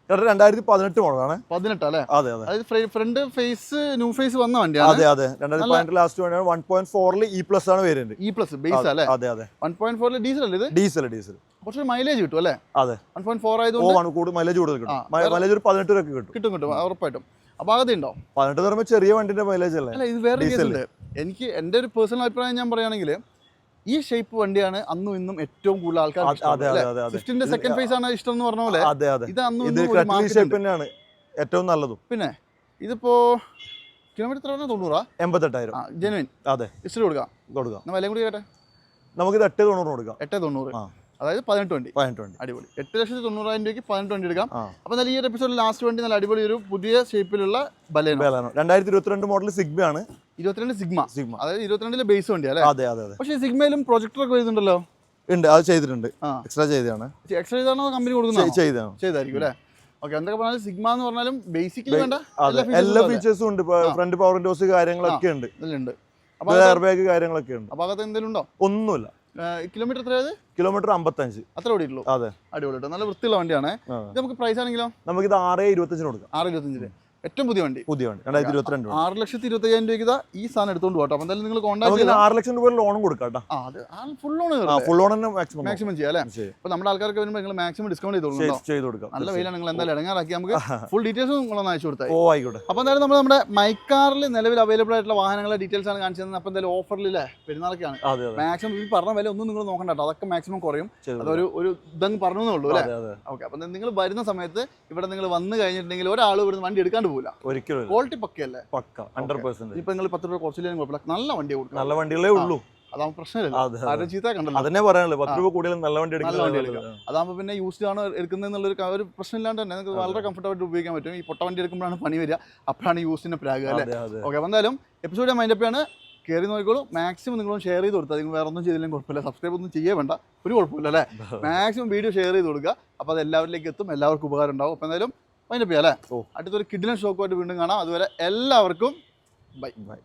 രണ്ടായിരത്തി പതിനെട്ട് മോഡലാണ്. പതിനെട്ട് അല്ലേ അതെ. അതെ ഫ്രണ്ട് ഫേസ് ന്യൂ ഫേസ് വന്ന വണ്ടിയാണ്. അതെ അതെ. രണ്ടായിരത്തി പതിനെട്ട് ലാസ്റ്റ് വണ്ടിയാണ്. വൺ പോയിന്റ് ഫോറിൽ ഇ പ്ലസ് ആണ് വേരിയന്റ് ഇ പ്ലസ് ബേസ് അല്ലേ? അതെ അതെ. വൺ പോയിന്റ് ഫോറിൽ ഡീസൽ അല്ലേ ഇത്? ഡീസൽ ഡീസൽ കുറച്ച് മൈലേജ് കിട്ടും അല്ലേ? അതെ. വൺ പോയിന്റ് ഫോർ ഓ ആയതുകൊണ്ട് കൂടുതൽ മൈലേജ് കൂടുതൽ കിട്ടും. മൈലേജ് ഒരു പതിനെട്ട് രൂപ കിട്ടും. കിട്ടും കിട്ടും ഉറപ്പായിട്ടും. അപ്പോൾ അകത്തെ ഉണ്ടോ പതിനെട്ട് പറയുമ്പോൾ ചെറിയ വണ്ടിന്റെ മൈലേജ് അല്ലേ? അല്ല ഇത് വേറെ. എനിക്ക് എന്റെ ഒരു പേഴ്സണൽ അഭിപ്രായം ഞാൻ പറയുകയാണെങ്കിൽ ഈ ഷേപ്പ് വണ്ടിയാണ് അന്നും ഇന്നും ഏറ്റവും കൂടുതൽ ആൾക്കാർ സ്വിഫ്റ്റിന്റെ സെക്കൻഡ് ഫേസ് ആണ് ഇഷ്ടം എന്ന് പറഞ്ഞ പോലെ ഇത് അന്നും ഇന്നും ഏറ്റവും നല്ലതും. പിന്നെ ഇതിപ്പോ കിലോമീറ്റർ പറഞ്ഞാൽ തൊണ്ണൂറാ? എൺപത്തെട്ടായിരം. ജെനുവിൻ അതെ. ഇസ്റ്റർ കൊടുക്കാം. കൊടുക്കാം. വിലയും കൂടി കേട്ടെ? നമുക്കിത് എട്ട് തൊണ്ണൂറ് കൊടുക്കാം. എട്ട് തൊണ്ണൂറ്. അതായത് പതിനെട്ട് വണ്ടി. പതിനെട്ട് വണ്ടി. അടിപൊളി. എട്ട് ലക്ഷത്തി തൊണ്ണൂറായിരം രൂപയ്ക്ക് പതിനെട്ട് വണ്ടി എടുക്കാം. അപ്പോൾ എന്നാൽ ഈ ഒരു എപ്പിസോഡിൽ ലാസ്റ്റ് വണ്ടി നല്ല അടിപൊളി ഒരു പുതിയ ഷേപ്പിലുള്ള ബലേനോ. ബലേനോ. രണ്ടായിരത്തി ഇരുപത്തിരണ്ട് മോഡൽ ആണ് ഇരുപത്തിരണ്ട് സിഗ്മ. സിഗ്മ. അതായത് ഇരുപത്തിരണ്ടിലെ ബേസ് വണ്ടി അല്ലേ? അതെ അതെ പക്ഷെ പക്ഷേ സിഗ്മയിലും പ്രൊജക്ടർ ഒക്കെ വരുന്നുണ്ടല്ലോ ഉണ്ട് അത് ചെയ്തിട്ടുണ്ട്. എക്സ്ട്രാ ചെയ്തതാണ്. എക്സ്ട്രാ ചെയ്താണോ കമ്പനി കൊടുക്കുന്നത് ചെയ്താണ് ചെയ്തായിരിക്കും അല്ലേ? ഓക്കെ എന്തൊക്കെ പറഞ്ഞാലും സിഗ്മ എന്ന് പറഞ്ഞാലും ബേസിക്കലി വേണ്ട. എല്ലാ ഫീച്ചേഴ്സും ഉണ്ട്. ഫ്രണ്ട് പവർ ഡോസ് കാര്യങ്ങളൊക്കെ ഉണ്ട്. ഇതിലുണ്ട്. എയർ ബാഗ് കാര്യങ്ങളൊക്കെ ഉണ്ട്. അപ്പോൾ അകത്ത് എന്തെങ്കിലും ഉണ്ടോ? ഒന്നുമില്ല. കിലോമീറ്റർ എത്രയത് കിലോമീറ്റർ അമ്പത്തഞ്ച്. അത്ര ഓടിയിട്ടുള്ളൂ. അതെ. അടിപൊളി നല്ല വൃത്തിയുള്ള വണ്ടിയാണ്. നമുക്ക് പ്രൈസ് ആണെങ്കിലോ? ഇത് ആറ് ഇരുപത്തഞ്ചിന് കൊടുക്കാം. ആറ് ഇരുപത്തഞ്ചിന് ഏറ്റവും പുതിയ വണ്ടി. പുതിയ വണ്ടി. രണ്ടായിരത്തി ഇരുപത്തിരണ്ട്. ആറ് ലക്ഷത്തി ഇരുപത്തി അയ്യായിരം രൂപയ്ക്ക് ഈ സാധനം എടുത്തോണ്ട് പോകട്ടോ അപ്പൊ എന്തായാലും നിങ്ങൾ കോൺടാക്ട് ചെയ്താൽ ആറ് ലക്ഷം രൂപ ലോണും കൊടുക്കാട്ടോ. ആ അത് full loan full maximum maximum ചെയ്യാം അല്ലേ? അപ്പൊ നമ്മുടെ ആൾക്കാർക്ക് വരുമ്പോൾ നിങ്ങൾ മാക്സിമം ഡിസ്കൗണ്ട് ചെയ്തോളൂ ചെയ്ത് കൊടുക്കാം. നല്ല വെയിലാണ് നിങ്ങൾ എന്തായാലും ഇടങ്ങാറാക്കി. നമുക്ക് ഫുൾ ഡീറ്റെയിൽസും നിങ്ങളൊന്ന് അയച്ചു കൊടുത്താൽ ഓ ആയിക്കോട്ടെ. അപ്പോൾ എന്തായാലും നമ്മൾ നമ്മുടെ മൈക്കാറിൽ നിലവിൽ അവൈലബിൾ ആയിട്ടുള്ള വാഹനങ്ങളുടെ ഡീറ്റെയിൽസ് ആണ് കാണിച്ചു തന്നത് അപ്പോൾ എന്തായാലും ഓഫറിലല്ലേ പെരുന്നാളൊക്കെയാണ്. മാക്സിമം ഈ പറഞ്ഞ വില ഒന്നും നിങ്ങൾ നോക്കണ്ട കേട്ടോ. അതൊക്കെ മാക്സിമം കുറയും. അതൊരു ഒരു ഇതങ്ങ് പറഞ്ഞു ഉള്ളൂ അല്ലേ? ഓക്കെ അപ്പം നിങ്ങൾ വരുന്ന സമയത്ത് ഇവിടെ നിങ്ങൾ വന്നു കഴിഞ്ഞിട്ടുണ്ടെങ്കിൽ ഒരാൾ ഇവിടുന്ന് വണ്ടി എടുക്കാണ്ട് പോകില്ല ഒരിക്കലും ക്വാളിറ്റി പക്കയല്ലേ? പക്ക ഹൺഡ്രഡ് പെർസെന്റ് ഇപ്പൊ നിങ്ങൾ പത്ത് രൂപ കുറച്ചില്ലെങ്കിലും കുഴപ്പമില്ല നല്ല വണ്ടി കൊടുക്കണം. നല്ല വണ്ടികളേ ഉള്ളൂ. അതാകുമ്പോൾ പ്രശ്നമില്ല. ചീത്ത കണ്ടല്ലോ. അതന്നെ പറയാനുള്ളത്. പത്ത് രൂപ കൂടുതൽ നല്ല വണ്ടി നല്ല വണ്ടി എടുക്കുന്നത് അതാകുമ്പോൾ പിന്നെ യൂസ്ഡ് ആണ് എടുക്കുന്നതെന്നുള്ളൊരു ഒരു പ്രശ്നമില്ലാണ്ട് തന്നെ നിങ്ങൾക്ക് വളരെ കംഫർട്ടബിൾ ഉപയോഗിക്കാൻ പറ്റും. ഈ പൊട്ട വണ്ടി എടുക്കുമ്പോഴാണ് പണി വരിക. അപ്പോഴാണ് യൂസിന്റെ പ്രാഗ് അല്ലേ? ഓക്കെ അപ്പോൾ എന്തായാലും എപ്പിസോഡ് ഞാൻ മൈൻഡപ്പാണ് കയറി നോക്കിക്കോളൂ. മാക്സിമം നിങ്ങളൊന്ന് ഷെയർ ചെയ്ത് കൊടുത്താൽ നിങ്ങൾ വേറെ ഒന്നും ചെയ്തില്ലെങ്കിൽ കുഴപ്പമില്ല. സബ്സ്ക്രൈബ് ഒന്നും ചെയ്യേ വേണ്ട. ഒരു കുഴപ്പമില്ല അല്ലേ? മാക്സിമം വീഡിയോ ഷെയർ ചെയ്ത് കൊടുക്കുക. അപ്പോൾ അത് എല്ലാവരിലേക്ക് എത്തും. എല്ലാവർക്കും ഉപകാരം ഉണ്ടാവും. അപ്പോൾ എന്തായാലും മൈൻഡപ്പ് ചെയ്യാം അല്ലേ? ഓ. അടുത്തൊരു കിഡ്നി ഷോക്കുമായിട്ട് വീണ്ടും കാണാം. അതുവരെ എല്ലാവർക്കും ബൈ. ബൈ.